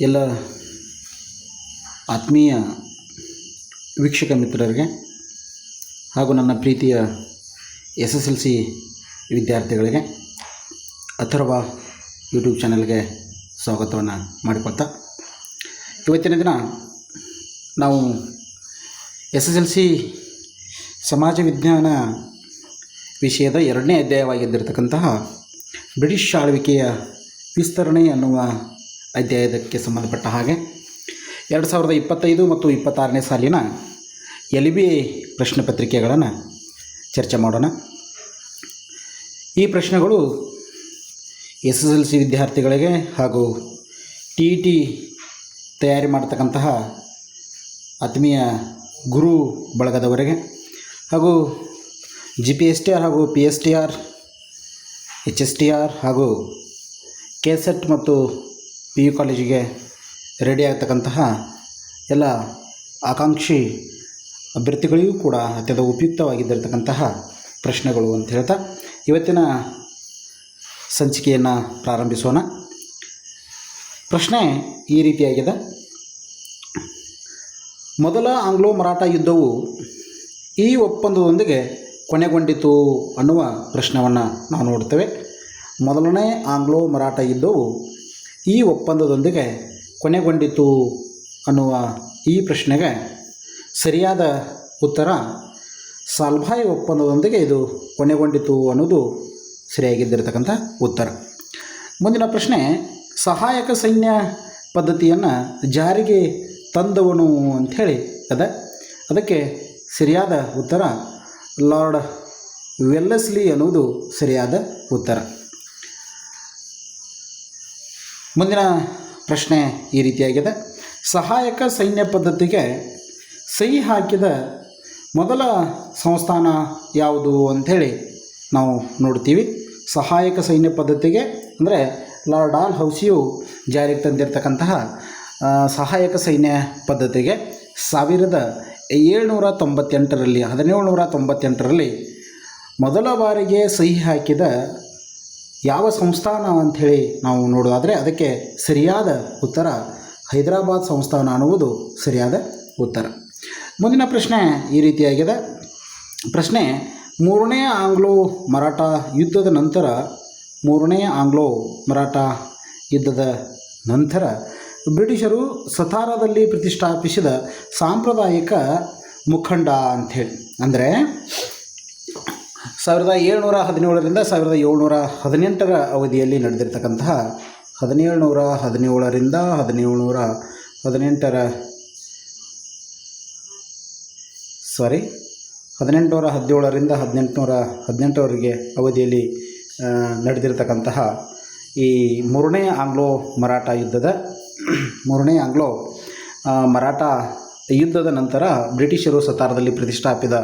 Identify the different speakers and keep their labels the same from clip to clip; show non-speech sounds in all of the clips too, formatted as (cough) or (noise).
Speaker 1: ಎಲ್ಲ ಆತ್ಮೀಯ ವೀಕ್ಷಕ ಮಿತ್ರರಿಗೆ ಹಾಗೂ ನನ್ನ ಪ್ರೀತಿಯ ಎಸ್ ಎಸ್ ಎಲ್ ಸಿ ವಿದ್ಯಾರ್ಥಿಗಳಿಗೆ ಅಥರ್ವ ಯೂಟ್ಯೂಬ್ ಚಾನಲ್ಗೆ ಸ್ವಾಗತವನ್ನು ಮಾಡಿಕೊಳ್ತಾ ಇವತ್ತಿನ ದಿನ ನಾವು ಎಸ್ ಎಸ್ ಎಲ್ ಸಿ ಸಮಾಜ ವಿಜ್ಞಾನ ವಿಷಯದ ಎರಡನೇ ಅಧ್ಯಾಯವಾಗಿದ್ದಿರತಕ್ಕಂತಹ ಬ್ರಿಟಿಷ್ ಆಳ್ವಿಕೆಯ ವಿಸ್ತರಣೆ ಅನ್ನುವ ಅಧ್ಯಾಯಕ್ಕೆ ಸಂಬಂಧಪಟ್ಟ ಹಾಗೆ ಎರಡು ಸಾವಿರದ ಇಪ್ಪತ್ತೈದು ಮತ್ತು ಇಪ್ಪತ್ತಾರನೇ ಸಾಲಿನ ಎಲ್ ಬಿ ಪ್ರಶ್ನೆ ಪತ್ರಿಕೆಗಳನ್ನು ಚರ್ಚೆ ಮಾಡೋಣ. ಈ ಪ್ರಶ್ನೆಗಳು ಎಸ್ ಎಸ್ ಎಲ್ ಸಿ ವಿದ್ಯಾರ್ಥಿಗಳಿಗೆ ಹಾಗೂ ಟಿ ಇ ಟಿ ತಯಾರಿ ಮಾಡತಕ್ಕಂತಹ ಆತ್ಮೀಯ ಗುರು ಬಳಗದವರಿಗೆ ಹಾಗೂ G P S T R ಹಾಗೂ P S T R H S T R ಹಾಗೂ ಕೆ ಸೆಟ್ ಮತ್ತು ಪಿ ಯು ಕಾಲೇಜಿಗೆ ರೆಡಿ ಆಗ್ತಕ್ಕಂತಹ ಎಲ್ಲ ಆಕಾಂಕ್ಷಿ ಅಭ್ಯರ್ಥಿಗಳಿಗೂ ಕೂಡ ಅತ್ಯಂತ ಉಪಯುಕ್ತವಾಗಿದ್ದಿರತಕ್ಕಂತಹ ಪ್ರಶ್ನೆಗಳು ಅಂತ ಹೇಳ್ತಾ ಇವತ್ತಿನ ಸಂಚಿಕೆಯನ್ನು ಪ್ರಾರಂಭಿಸೋಣ. ಪ್ರಶ್ನೆ ಈ ರೀತಿಯಾಗಿದೆ. ಮೊದಲ ಆಂಗ್ಲೋ ಮರಾಠ ಯುದ್ಧವು ಈ ಒಪ್ಪಂದದೊಂದಿಗೆ ಕೊನೆಗೊಂಡಿತು ಅನ್ನುವ ಪ್ರಶ್ನವನ್ನು ನಾವು ನೋಡ್ತೇವೆ. ಮೊದಲನೇ ಆಂಗ್ಲೋ ಮರಾಠ ಯುದ್ಧವು ಈ ಒಪ್ಪಂದದೊಂದಿಗೆ ಕೊನೆಗೊಂಡಿತು ಅನ್ನುವ ಈ ಪ್ರಶ್ನೆಗೆ ಸರಿಯಾದ ಉತ್ತರ ಸಾಲ್ಭಾಯಿ ಒಪ್ಪಂದದೊಂದಿಗೆ ಇದು ಕೊನೆಗೊಂಡಿತು ಅನ್ನೋದು ಸರಿಯಾಗಿದ್ದಿರತಕ್ಕಂಥ ಉತ್ತರ. ಮುಂದಿನ ಪ್ರಶ್ನೆ, ಸಹಾಯಕ ಸೈನ್ಯ ಪದ್ಧತಿಯನ್ನು ಜಾರಿಗೆ ತಂದವನು ಅಂಥೇಳಿ ಅದ. ಅದಕ್ಕೆ ಸರಿಯಾದ ಉತ್ತರ ಲಾರ್ಡ್ ವೆಲ್ಲೆಸ್ಲಿ ಅನ್ನುವುದು ಸರಿಯಾದ ಉತ್ತರ. ಮುಂದಿನ ಪ್ರಶ್ನೆ ಈ ರೀತಿಯಾಗಿದೆ. ಸಹಾಯಕ ಸೈನ್ಯ ಪದ್ಧತಿಗೆ ಸಹಿ ಹಾಕಿದ ಮೊದಲ ಸಂಸ್ಥಾನ ಯಾವುದು ಅಂಥೇಳಿ ನಾವು ನೋಡ್ತೀವಿ. ಸಹಾಯಕ ಸೈನ್ಯ ಪದ್ಧತಿಗೆ ಅಂದರೆ ಲಾರ್ಡ್ ಆಲ್ ಹೌಸಿಯು ಜಾರಿಗೆ ತಂದಿರತಕ್ಕಂತಹ ಸಹಾಯಕ ಸೈನ್ಯ ಪದ್ಧತಿಗೆ ಸಾವಿರದ ಏಳ್ನೂರ ತೊಂಬತ್ತೆಂಟರಲ್ಲಿ ಹದಿನೇಳು ನೂರ ತೊಂಬತ್ತೆಂಟರಲ್ಲಿ ಮೊದಲ ಬಾರಿಗೆ ಸಹಿ ಹಾಕಿದ ಯಾವ ಸಂಸ್ಥಾನ ಅಂಥೇಳಿ ನಾವು ನೋಡೋದಾದರೆ ಅದಕ್ಕೆ ಸರಿಯಾದ ಉತ್ತರ ಹೈದರಾಬಾದ್ ಸಂಸ್ಥಾನ ಅನ್ನುವುದು ಸರಿಯಾದ ಉತ್ತರ. ಮುಂದಿನ ಪ್ರಶ್ನೆ ಈ ರೀತಿಯಾಗಿದೆ. ಪ್ರಶ್ನೆ, ಮೂರನೇ ಆಂಗ್ಲೋ ಮರಾಠ ಯುದ್ಧದ ನಂತರ, ಮೂರನೇ ಆಂಗ್ಲೋ ಮರಾಠ ಯುದ್ಧದ ನಂತರ ಬ್ರಿಟಿಷರು ಸತಾರಾದಲ್ಲಿ ಪ್ರತಿಷ್ಠಾಪಿಸಿದ ಸಾಂಪ್ರದಾಯಿಕ ಮುಖಂಡ ಅಂಥೇಳಿ. ಅಂದರೆ ಸಾವಿರದ ಏಳ್ನೂರ ಹದಿನೇಳರಿಂದ ಸಾವಿರದ ಏಳ್ನೂರ ಹದಿನೆಂಟರ ಅವಧಿಯಲ್ಲಿ ನಡೆದಿರ್ತಕ್ಕಂತಹ ಹದಿನೇಳುನೂರ ಹದಿನೇಳರಿಂದ ಹದಿನೇಳುನೂರ ಹದಿನೆಂಟರ ಸಾರಿ ಹದಿನೆಂಟುನೂರ ಹದಿನೇಳರಿಂದ ಹದಿನೆಂಟುನೂರ ಹದಿನೆಂಟರವರೆಗೆ ಅವಧಿಯಲ್ಲಿ ನಡೆದಿರತಕ್ಕಂತಹ ಈ ಮೂರನೇ ಆಂಗ್ಲೋ ಮರಾಠ ಯುದ್ಧದ, ಮೂರನೇ ಆಂಗ್ಲೋ ಮರಾಠ ಯುದ್ಧದ ನಂತರ ಬ್ರಿಟಿಷರು ಸತಾರದಲ್ಲಿ ಪ್ರತಿಷ್ಠಾಪಿತ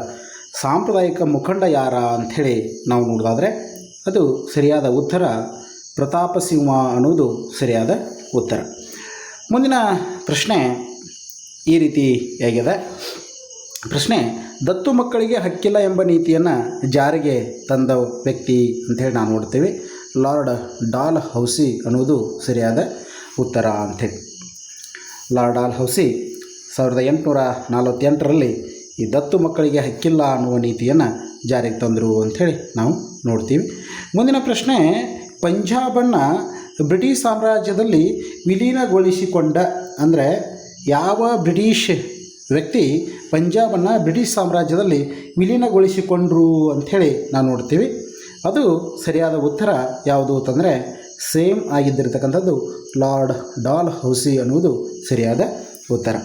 Speaker 1: ಸಾಂಪ್ರದಾಯಿಕ ಮುಖಂಡ ಯಾರ ಅಂಥೇಳಿ ನಾವು ನೋಡೋದಾದರೆ ಅದು ಸರಿಯಾದ ಉತ್ತರ. ಪ್ರತಾಪ ಸಿಂಹ ಅನ್ನೋದು ಸರಿಯಾದ ಉತ್ತರ. ಮುಂದಿನ ಪ್ರಶ್ನೆ ಈ ರೀತಿಯಾಗಿದೆ ಪ್ರಶ್ನೆ, ದತ್ತು ಮಕ್ಕಳಿಗೆ ಹಕ್ಕಿಲ್ಲ ಎಂಬ ನೀತಿಯನ್ನು ಜಾರಿಗೆ ತಂದ ವ್ಯಕ್ತಿ ಅಂಥೇಳಿ ನಾವು ನೋಡ್ತೀವಿ. ಲಾರ್ಡ್ ಡಾಲ್ ಹೌಸಿ ಅನ್ನೋದು ಸರಿಯಾದ ಉತ್ತರ ಅಂಥೇಳಿ. ಲಾರ್ಡ್ ಡಾಲ್ ಹೌಸಿ ಸಾವಿರದ ಎಂಟುನೂರ ನಲವತ್ತೆಂಟರಲ್ಲಿ ಈ ದತ್ತು ಮಕ್ಕಳಿಗೆ ಹಕ್ಕಿಲ್ಲ ಅನ್ನುವ ನೀತಿಯನ್ನು ಜಾರಿಗೆ ತಂದರು ಅಂಥೇಳಿ ನಾವು ನೋಡ್ತೀವಿ. ಮುಂದಿನ ಪ್ರಶ್ನೆ, ಪಂಜಾಬನ್ನು ಬ್ರಿಟಿಷ್ ಸಾಮ್ರಾಜ್ಯದಲ್ಲಿ ವಿಲೀನಗೊಳಿಸಿಕೊಂಡ ಅಂದರೆ ಯಾವ ಬ್ರಿಟಿಷ್ ವ್ಯಕ್ತಿ ಪಂಜಾಬನ್ನು ಬ್ರಿಟಿಷ್ ಸಾಮ್ರಾಜ್ಯದಲ್ಲಿ ವಿಲೀನಗೊಳಿಸಿಕೊಂಡ್ರು ಅಂಥೇಳಿ ನಾವು ನೋಡ್ತೀವಿ. ಅದು ಸರಿಯಾದ ಉತ್ತರ ಯಾವುದು ಅಂತಂದರೆ ಸೇಮ್ ಆಗಿದ್ದಿರತಕ್ಕಂಥದ್ದು ಲಾರ್ಡ್ ಡಾಲ್ ಹೌಸಿ ಅನ್ನುವುದು ಸರಿಯಾದ ಉತ್ತರ.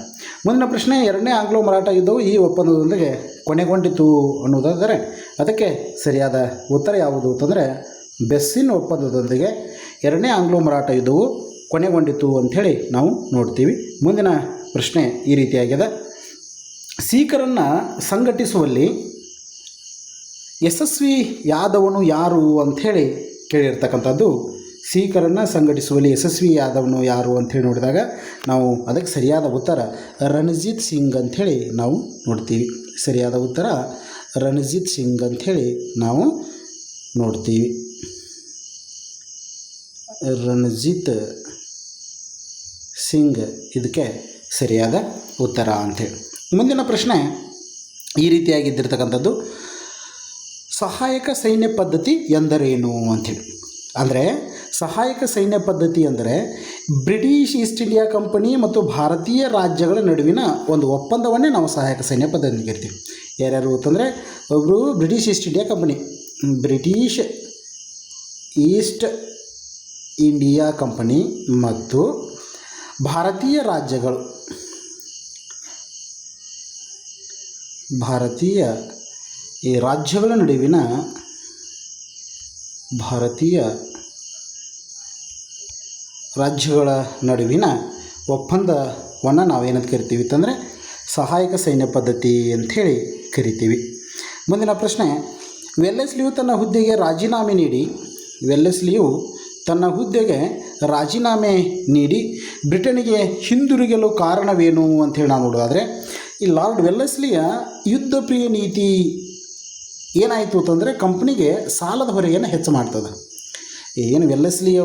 Speaker 1: ಮುಂದಿನ ಪ್ರಶ್ನೆ, ಎರಡನೇ ಆಂಗ್ಲೋ ಮರಾಠ ಯುದ್ಧವು ಈ ಒಪ್ಪಂದದೊಂದಿಗೆ ಕೊನೆಗೊಂಡಿತು ಅನ್ನೋದಾದರೆ ಅದಕ್ಕೆ ಸರಿಯಾದ ಉತ್ತರ ಯಾವುದು ಅಂತಂದರೆ ಬೆಸ್ಸಿನ್ ಒಪ್ಪಂದದೊಂದಿಗೆ ಎರಡನೇ ಆಂಗ್ಲೋ ಮರಾಠ ಯುದ್ಧವು ಕೊನೆಗೊಂಡಿತು ಅಂಥೇಳಿ ನಾವು ನೋಡ್ತೀವಿ. ಮುಂದಿನ ಪ್ರಶ್ನೆ ಈ ರೀತಿಯಾಗಿದೆ. ಸಿಖ್ಖರನ್ನು ಸಂಘಟಿಸುವಲ್ಲಿ ಯಶಸ್ವಿ ಯಾದವನು ಯಾರು ಅಂಥೇಳಿ ಕೇಳಿರ್ತಕ್ಕಂಥದ್ದು ಸಿಖ್ಖರನ್ನು ಸಂಘಟಿಸುವಲ್ಲಿ ಯಶಸ್ವಿಯಾದವನು ಯಾರು ಅಂಥೇಳಿ ನೋಡಿದಾಗ ನಾವು ಅದಕ್ಕೆ ಸರಿಯಾದ ಉತ್ತರ ರಣಜಿತ್ ಸಿಂಗ್ ಅಂಥೇಳಿ ನಾವು ನೋಡ್ತೀವಿ. ಸರಿಯಾದ ಉತ್ತರ ರಣಜಿತ್ ಸಿಂಗ್ ಅಂಥೇಳಿ ನಾವು ನೋಡ್ತೀವಿ. ರಣಜಿತ್ ಸಿಂಗ್ ಇದಕ್ಕೆ ಸರಿಯಾದ ಉತ್ತರ ಅಂಥೇಳಿ ಮುಂದಿನ ಪ್ರಶ್ನೆ ಈ ರೀತಿಯಾಗಿದ್ದಿರ್ತಕ್ಕಂಥದ್ದು ಸಹಾಯಕ ಸೈನ್ಯ ಪದ್ಧತಿ ಎಂದರೇನು ಅಂಥೇಳಿ ಅಂದರೆ ಸಹಾಯಕ ಸೈನ್ಯ ಪದ್ಧತಿ ಅಂದರೆ ಬ್ರಿಟಿಷ್ ಈಸ್ಟ್ ಇಂಡಿಯಾ ಕಂಪನಿ ಮತ್ತು ಭಾರತೀಯ ರಾಜ್ಯಗಳ ನಡುವಿನ ಒಂದು ಒಪ್ಪಂದವನ್ನೇ ನಾವು ಸಹಾಯಕ ಸೈನ್ಯ ಪದ್ಧತಿ ಕರಿತೀವಿ. ಯಾರ್ಯಾರು ಅಂತಂದರೆ ಒಬ್ಬರು British East India Company, British East India Company ಮತ್ತು ಭಾರತೀಯ ರಾಜ್ಯಗಳು, ಭಾರತೀಯ ಈ ರಾಜ್ಯಗಳ ನಡುವಿನ ಭಾರತೀಯ ರಾಜ್ಯಗಳ ನಡುವಿನ ಒಪ್ಪಂದವನ್ನು ನಾವೇನಂತ ಕರಿತೀವಿ ಅಂತಂದರೆ ಸಹಾಯಕ ಸೈನ್ಯ ಪದ್ಧತಿ ಅಂಥೇಳಿ ಕರಿತೀವಿ. ಮುಂದಿನ ಪ್ರಶ್ನೆ ವೆಲ್ಲೆಸ್ಲಿಯು ತನ್ನ ಹುದ್ದೆಗೆ ರಾಜೀನಾಮೆ ನೀಡಿ ವೆಲ್ಲೆಸ್ಲಿಯು ತನ್ನ ಹುದ್ದೆಗೆ ರಾಜೀನಾಮೆ ನೀಡಿ ಬ್ರಿಟನಿಗೆ ಹಿಂದಿರುಗಲು ಕಾರಣವೇನು ಅಂಥೇಳಿ ನಾವು ನೋಡೋದಾದರೆ ಈ ಲಾರ್ಡ್ ವೆಲ್ಲೆಸ್ಲಿಯ ಯುದ್ಧ ಪ್ರಿಯ ನೀತಿ ಏನಾಯಿತು ಅಂತಂದರೆ ಕಂಪ್ನಿಗೆ ಸಾಲದ ಹೊರೆಯನ್ನು ಹೆಚ್ಚು ಮಾಡ್ತದೆ. ಏನು ವೆಲ್ಲೆಸ್ಲಿಯ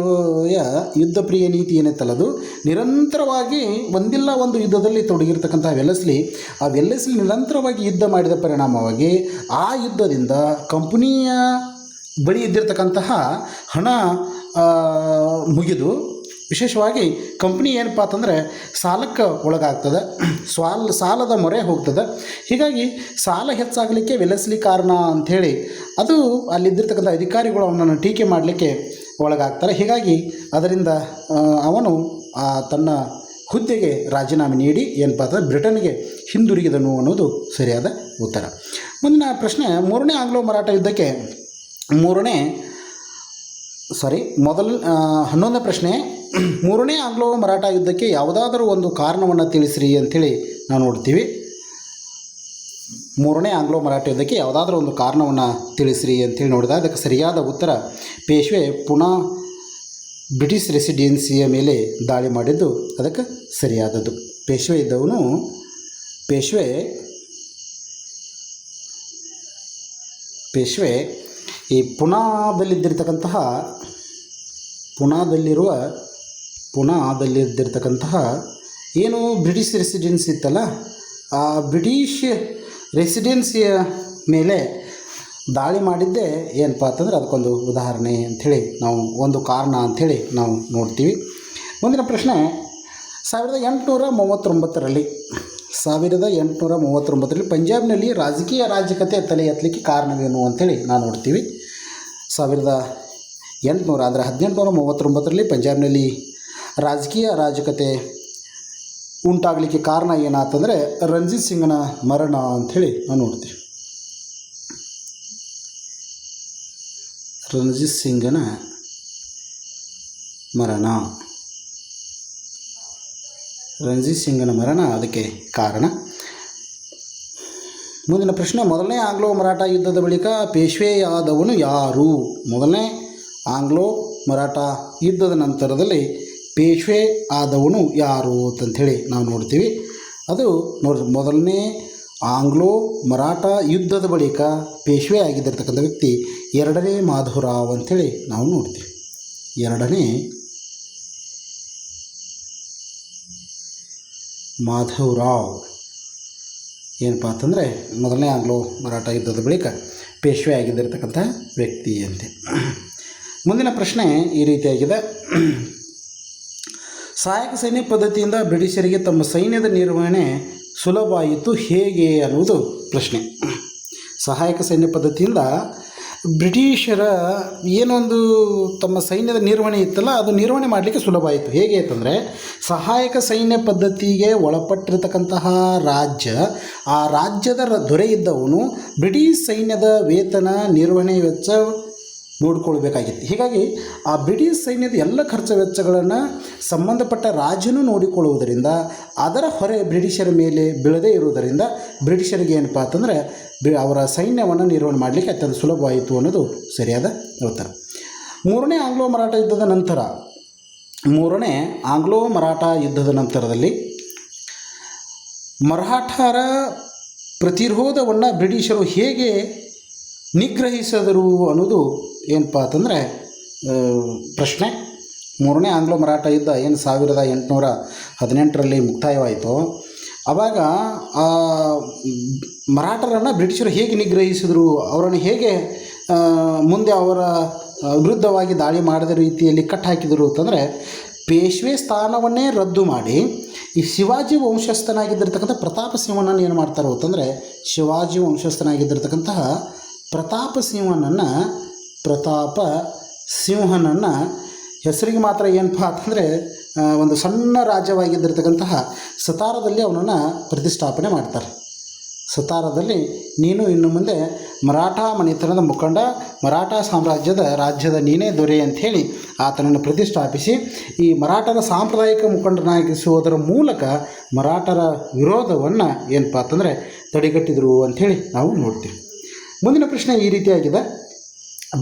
Speaker 1: ಯುದ್ಧ ಪ್ರಿಯ ನೀತಿ ಏನೈತಲ್ಲ ಅದು ನಿರಂತರವಾಗಿ ಒಂದಿಲ್ಲ ಒಂದು ಯುದ್ಧದಲ್ಲಿ ತೊಡಗಿರ್ತಕ್ಕಂಥ ವೆಲ್ಲಸ್ಲಿ, ಆ ವೆಲ್ಲಸ್ಲಿ ನಿರಂತರವಾಗಿ ಯುದ್ಧ ಮಾಡಿದ ಪರಿಣಾಮವಾಗಿ ಆ ಯುದ್ಧದಿಂದ ಕಂಪನಿಯ ಬಳಿ ಇದ್ದಿರ್ತಕ್ಕಂತಹ ಹಣ ಮುಗಿದು ವಿಶೇಷವಾಗಿ ಕಂಪ್ನಿ ಏನಪ್ಪ ಅಂತಂದರೆ ಸಾಲಕ್ಕೆ ಒಳಗಾಗ್ತದೆ. ಸ್ವಾಲ್, ಸಾಲದ ಮೊರೆ ಹೋಗ್ತದೆ. ಹೀಗಾಗಿ ಸಾಲ ಹೆಚ್ಚಾಗಲಿಕ್ಕೆ ವಿಲಸಲಿ ಕಾರಣ ಅಂಥೇಳಿ ಅದು ಅಲ್ಲಿದ್ದಿರ್ತಕ್ಕಂಥ ಅಧಿಕಾರಿಗಳು ಅವನನ್ನು ಟೀಕೆ ಮಾಡಲಿಕ್ಕೆ ಒಳಗಾಗ್ತಾರೆ. ಹೀಗಾಗಿ ಅದರಿಂದ ಅವನು ತನ್ನ ಹುದ್ದೆಗೆ ರಾಜೀನಾಮೆ ನೀಡಿ ಏನಪ್ಪ ಅಂದರೆ ಬ್ರಿಟನ್ಗೆ ಹಿಂದಿರುಗಿದನು ಅನ್ನೋದು ಸರಿಯಾದ ಉತ್ತರ. ಮುಂದಿನ ಪ್ರಶ್ನೆ, ಮೂರನೇ ಆಂಗ್ಲೋ ಮರಾಠ ಯುದ್ಧಕ್ಕೆ ಮೂರನೇ ಸಾರಿ ಮೊದಲ ಹನ್ನೊಂದನೇ ಪ್ರಶ್ನೆ (clears throat) ಮೂರನೇ ಆಂಗ್ಲೋ ಮರಾಠ ಯುದ್ಧಕ್ಕೆ ಯಾವುದಾದರೂ ಒಂದು ಕಾರಣವನ್ನು ತಿಳಿಸ್ರಿ ಅಂಥೇಳಿ ನಾವು ನೋಡ್ತೀವಿ. ಮೂರನೇ ಆಂಗ್ಲೋ ಮರಾಠ ಯುದ್ಧಕ್ಕೆ ಯಾವುದಾದ್ರೂ ಒಂದು ಕಾರಣವನ್ನು ತಿಳಿಸ್ರಿ ಅಂಥೇಳಿ ನೋಡಿದಾಗ ಅದಕ್ಕೆ ಸರಿಯಾದ ಉತ್ತರ, ಪೇಶ್ವೆ ಪುನಃ ಬ್ರಿಟಿಷ್ ರೆಸಿಡೆನ್ಸಿಯ ಮೇಲೆ ದಾಳಿ ಮಾಡಿದ್ದು ಅದಕ್ಕೆ ಸರಿಯಾದದ್ದು. ಪೇಶ್ವೆ ಇದ್ದವನು, ಪೇಶ್ವೆ ಪೇಶ್ವೆ ಈ ಪುನಾದಲ್ಲಿದ್ದಿರ್ತಕ್ಕಂತಹ, ಪುನಾದಲ್ಲಿರುವ ಪುನಾದಲ್ಲಿದ್ದಿರ್ತಕ್ಕಂತಹ ಏನು ಬ್ರಿಟಿಷ್ ರೆಸಿಡೆನ್ಸಿ ಇತ್ತಲ್ಲ, ಆ ಬ್ರಿಟಿಷ್ ರೆಸಿಡೆನ್ಸಿಯ ಮೇಲೆ ದಾಳಿ ಮಾಡಿದ್ದೇ ಏನಪ್ಪ ಅಂತಂದ್ರೆ ಅದಕ್ಕೊಂದು ಉದಾಹರಣೆ ಅಂಥೇಳಿ ನಾವು, ಒಂದು ಕಾರಣ ಅಂಥೇಳಿ ನಾವು ನೋಡ್ತೀವಿ. ಮುಂದಿನ ಪ್ರಶ್ನೆ, ಸಾವಿರದ ಎಂಟುನೂರ ಮೂವತ್ತೊಂಬತ್ತರಲ್ಲಿ, ಸಾವಿರದ ಎಂಟುನೂರ ಮೂವತ್ತೊಂಬತ್ತರಲ್ಲಿ ಪಂಜಾಬ್ನಲ್ಲಿ ರಾಜಕೀಯ ರಾಜಕತೆ ತಲೆ ಎತ್ತಲಿಕ್ಕೆ ಕಾರಣವೇನು ಅಂಥೇಳಿ ನಾವು ನೋಡ್ತೀವಿ. ಸಾವಿರದ ಎಂಟುನೂರ, ಅಂದರೆ ಹದಿನೆಂಟುನೂರ ಮೂವತ್ತೊಂಬತ್ತರಲ್ಲಿ ಪಂಜಾಬ್ನಲ್ಲಿ ರಾಜಕೀಯ ಅರಾಜಕತೆ ಉಂಟಾಗಲಿಕ್ಕೆ ಕಾರಣ ಏನಾತಂದರೆ ರಂಜಿತ್ ಸಿಂಗ್ನ ಮರಣ ಅಂಥೇಳಿ ನಾವು ನೋಡ್ತೀವಿ ರಂಜಿತ್ ಸಿಂಗ್ನ ಮರಣ. ರಂಜಿತ್ ಸಿಂಗ್ನ ಮರಣ ಅದಕ್ಕೆ ಕಾರಣ. ಮುಂದಿನ ಪ್ರಶ್ನೆ, ಮೊದಲನೇ ಆಂಗ್ಲೋ ಮರಾಠ ಯುದ್ಧದ ಬಳಿಕ ಪೇಶ್ವೆಯಾದವನು ಯಾರು? ಮೊದಲನೇ ಆಂಗ್ಲೋ ಮರಾಠ ಯುದ್ಧದ ನಂತರದಲ್ಲಿ ಪೇಶ್ವೆ ಆದವನು ಯಾರು ಅಂತಂಥೇಳಿ ನಾವು ನೋಡ್ತೀವಿ. ಅದು ನೋಡಿ ಮೊದಲನೇ ಆಂಗ್ಲೋ ಮರಾಠ ಯುದ್ಧದ ಬಳಿಕ ಪೇಶ್ವೆ ಆಗಿದ್ದಿರ್ತಕ್ಕಂಥ ವ್ಯಕ್ತಿ ಎರಡನೇ ಮಾಧುರಾವ್ ಅಂಥೇಳಿ ನಾವು ನೋಡ್ತೀವಿ. ಎರಡನೇ ಮಾಧವರಾವ್ ಏನಪ್ಪ ಅಂತಂದರೆ, ಮೊದಲನೇ ಆಂಗ್ಲೋ ಮರಾಠ ಯುದ್ಧದ ಬಳಿಕ ಪೇಶ್ವೆ ಆಗಿದ್ದಿರ್ತಕ್ಕಂಥ ವ್ಯಕ್ತಿ ಅಂತೆ. ಮುಂದಿನ ಪ್ರಶ್ನೆ ಈ ರೀತಿಯಾಗಿದೆ. ಸಹಾಯಕ ಸೈನ್ಯ ಪದ್ಧತಿಯಿಂದ ಬ್ರಿಟಿಷರಿಗೆ ತಮ್ಮ ಸೈನ್ಯದ ನಿರ್ವಹಣೆ ಸುಲಭವಾಯಿತು. ಹೇಗೆ ಅನ್ನುವುದು ಪ್ರಶ್ನೆ. ಸಹಾಯಕ ಸೈನ್ಯ ಪದ್ಧತಿಯಿಂದ ಬ್ರಿಟಿಷರ ಏನೊಂದು ತಮ್ಮ ಸೈನ್ಯದ ನಿರ್ವಹಣೆ ಇತ್ತಲ್ಲ, ಅದು ನಿರ್ವಹಣೆ ಮಾಡಲಿಕ್ಕೆ ಸುಲಭ ಆಯಿತು ಹೇಗೆ ಅಂತಂದರೆ, ಸಹಾಯಕ ಸೈನ್ಯ ಪದ್ಧತಿಗೆ ಒಳಪಟ್ಟಿರತಕ್ಕಂತಹ ರಾಜ್ಯ, ಆ ರಾಜ್ಯದ ದೊರೆ ಇದ್ದವನು ಬ್ರಿಟಿಷ್ ಸೈನ್ಯದ ವೇತನ ನಿರ್ವಹಣೆ ವೆಚ್ಚ ನೋಡಿಕೊಳ್ಬೇಕಾಗಿತ್ತು. ಹೀಗಾಗಿ ಆ ಬ್ರಿಟಿಷ್ ಸೈನ್ಯದ ಎಲ್ಲ ಖರ್ಚು ವೆಚ್ಚಗಳನ್ನು ಸಂಬಂಧಪಟ್ಟ ರಾಜನೂ ನೋಡಿಕೊಳ್ಳುವುದರಿಂದ, ಅದರ ಹೊರೆ ಬ್ರಿಟಿಷರ ಮೇಲೆ ಬೀಳದೇ ಇರುವುದರಿಂದ ಬ್ರಿಟಿಷರಿಗೆ ಏನಪ್ಪ ಅಂತಂದರೆ ಅವರ ಸೈನ್ಯವನ್ನು ನಿರ್ವಹಣೆ ಮಾಡಲಿಕ್ಕೆ ಅತ್ಯಂತ ಸುಲಭವಾಯಿತು ಅನ್ನೋದು ಸರಿಯಾದ ಉತ್ತರ. ಮೂರನೇ ಆಂಗ್ಲೋ ಮರಾಠ ಯುದ್ಧದ ನಂತರ, ಮೂರನೇ ಆಂಗ್ಲೋ ಮರಾಠ ಯುದ್ಧದ ನಂತರದಲ್ಲಿ ಮರಾಠರ ಪ್ರತಿರೋಧವನ್ನು ಬ್ರಿಟಿಷರು ಹೇಗೆ ನಿಗ್ರಹಿಸಿದರು ಅನ್ನೋದು ಏನಪ್ಪ ಅಂತಂದರೆ ಪ್ರಶ್ನೆ. ಮೂರನೇ ಆಂಗ್ಲೋ ಮರಾಠ ಯುದ್ಧ ಏನು ಸಾವಿರದ ಎಂಟುನೂರ ಹದಿನೆಂಟರಲ್ಲಿ ಮುಕ್ತಾಯವಾಯಿತು ಆವಾಗ ಮರಾಠರನ್ನು ಬ್ರಿಟಿಷರು ಹೇಗೆ ನಿಗ್ರಹಿಸಿದರು, ಅವರನ್ನು ಹೇಗೆ ಮುಂದೆ ಅವರ ವಿರುದ್ಧವಾಗಿ ದಾಳಿ ಮಾಡಿದ ರೀತಿಯಲ್ಲಿ ಕಟ್ ಹಾಕಿದರು ಅಂತಂದರೆ, ಪೇಶ್ವೆ ಸ್ಥಾನವನ್ನೇ ರದ್ದು ಮಾಡಿ ಈ ಶಿವಾಜಿ ವಂಶಸ್ಥನಾಗಿದ್ದಿರ್ತಕ್ಕಂಥ ಪ್ರತಾಪ ಸಿಂಹನನ್ನು ಏನು ಮಾಡ್ತಾರೋ ಅಂತಂದರೆ, ಶಿವಾಜಿ ವಂಶಸ್ಥನಾಗಿದ್ದಿರ್ತಕ್ಕಂತಹ ಪ್ರತಾಪ ಸಿಂಹನನ್ನು ಪ್ರತಾಪ ಸಿಂಹನನ್ನು ಹೆಸರಿಗೆ ಮಾತ್ರ ಏನಪ್ಪ ಅಂತಂದರೆ ಒಂದು ಸಣ್ಣ ರಾಜ್ಯವಾಗಿದ್ದಿರತಕ್ಕಂತಹ ಸತಾರದಲ್ಲಿ ಅವನನ್ನು ಪ್ರತಿಷ್ಠಾಪನೆ ಮಾಡ್ತಾರೆ. ಸತಾರದಲ್ಲಿ ನೀನು ಇನ್ನು ಮುಂದೆ ಮರಾಠ ಮನೆತನದ ಮುಖಂಡ, ಮರಾಠ ಸಾಮ್ರಾಜ್ಯದ ರಾಜ್ಯದ ನೀನೇ ದೊರೆ ಅಂಥೇಳಿ ಆತನನ್ನು ಪ್ರತಿಷ್ಠಾಪಿಸಿ, ಈ ಮರಾಠರ ಸಾಂಪ್ರದಾಯಿಕ ಮುಖಂಡನಾಗಿಸುವುದರ ಮೂಲಕ ಮರಾಠರ ವಿರೋಧವನ್ನು ಏನಪ್ಪ ಅಂತಂದರೆ ತಡೆಗಟ್ಟಿದರು ಅಂಥೇಳಿ ನಾವು ನೋಡ್ತೀವಿ. ಮುಂದಿನ ಪ್ರಶ್ನೆ ಈ ರೀತಿಯಾಗಿದೆ.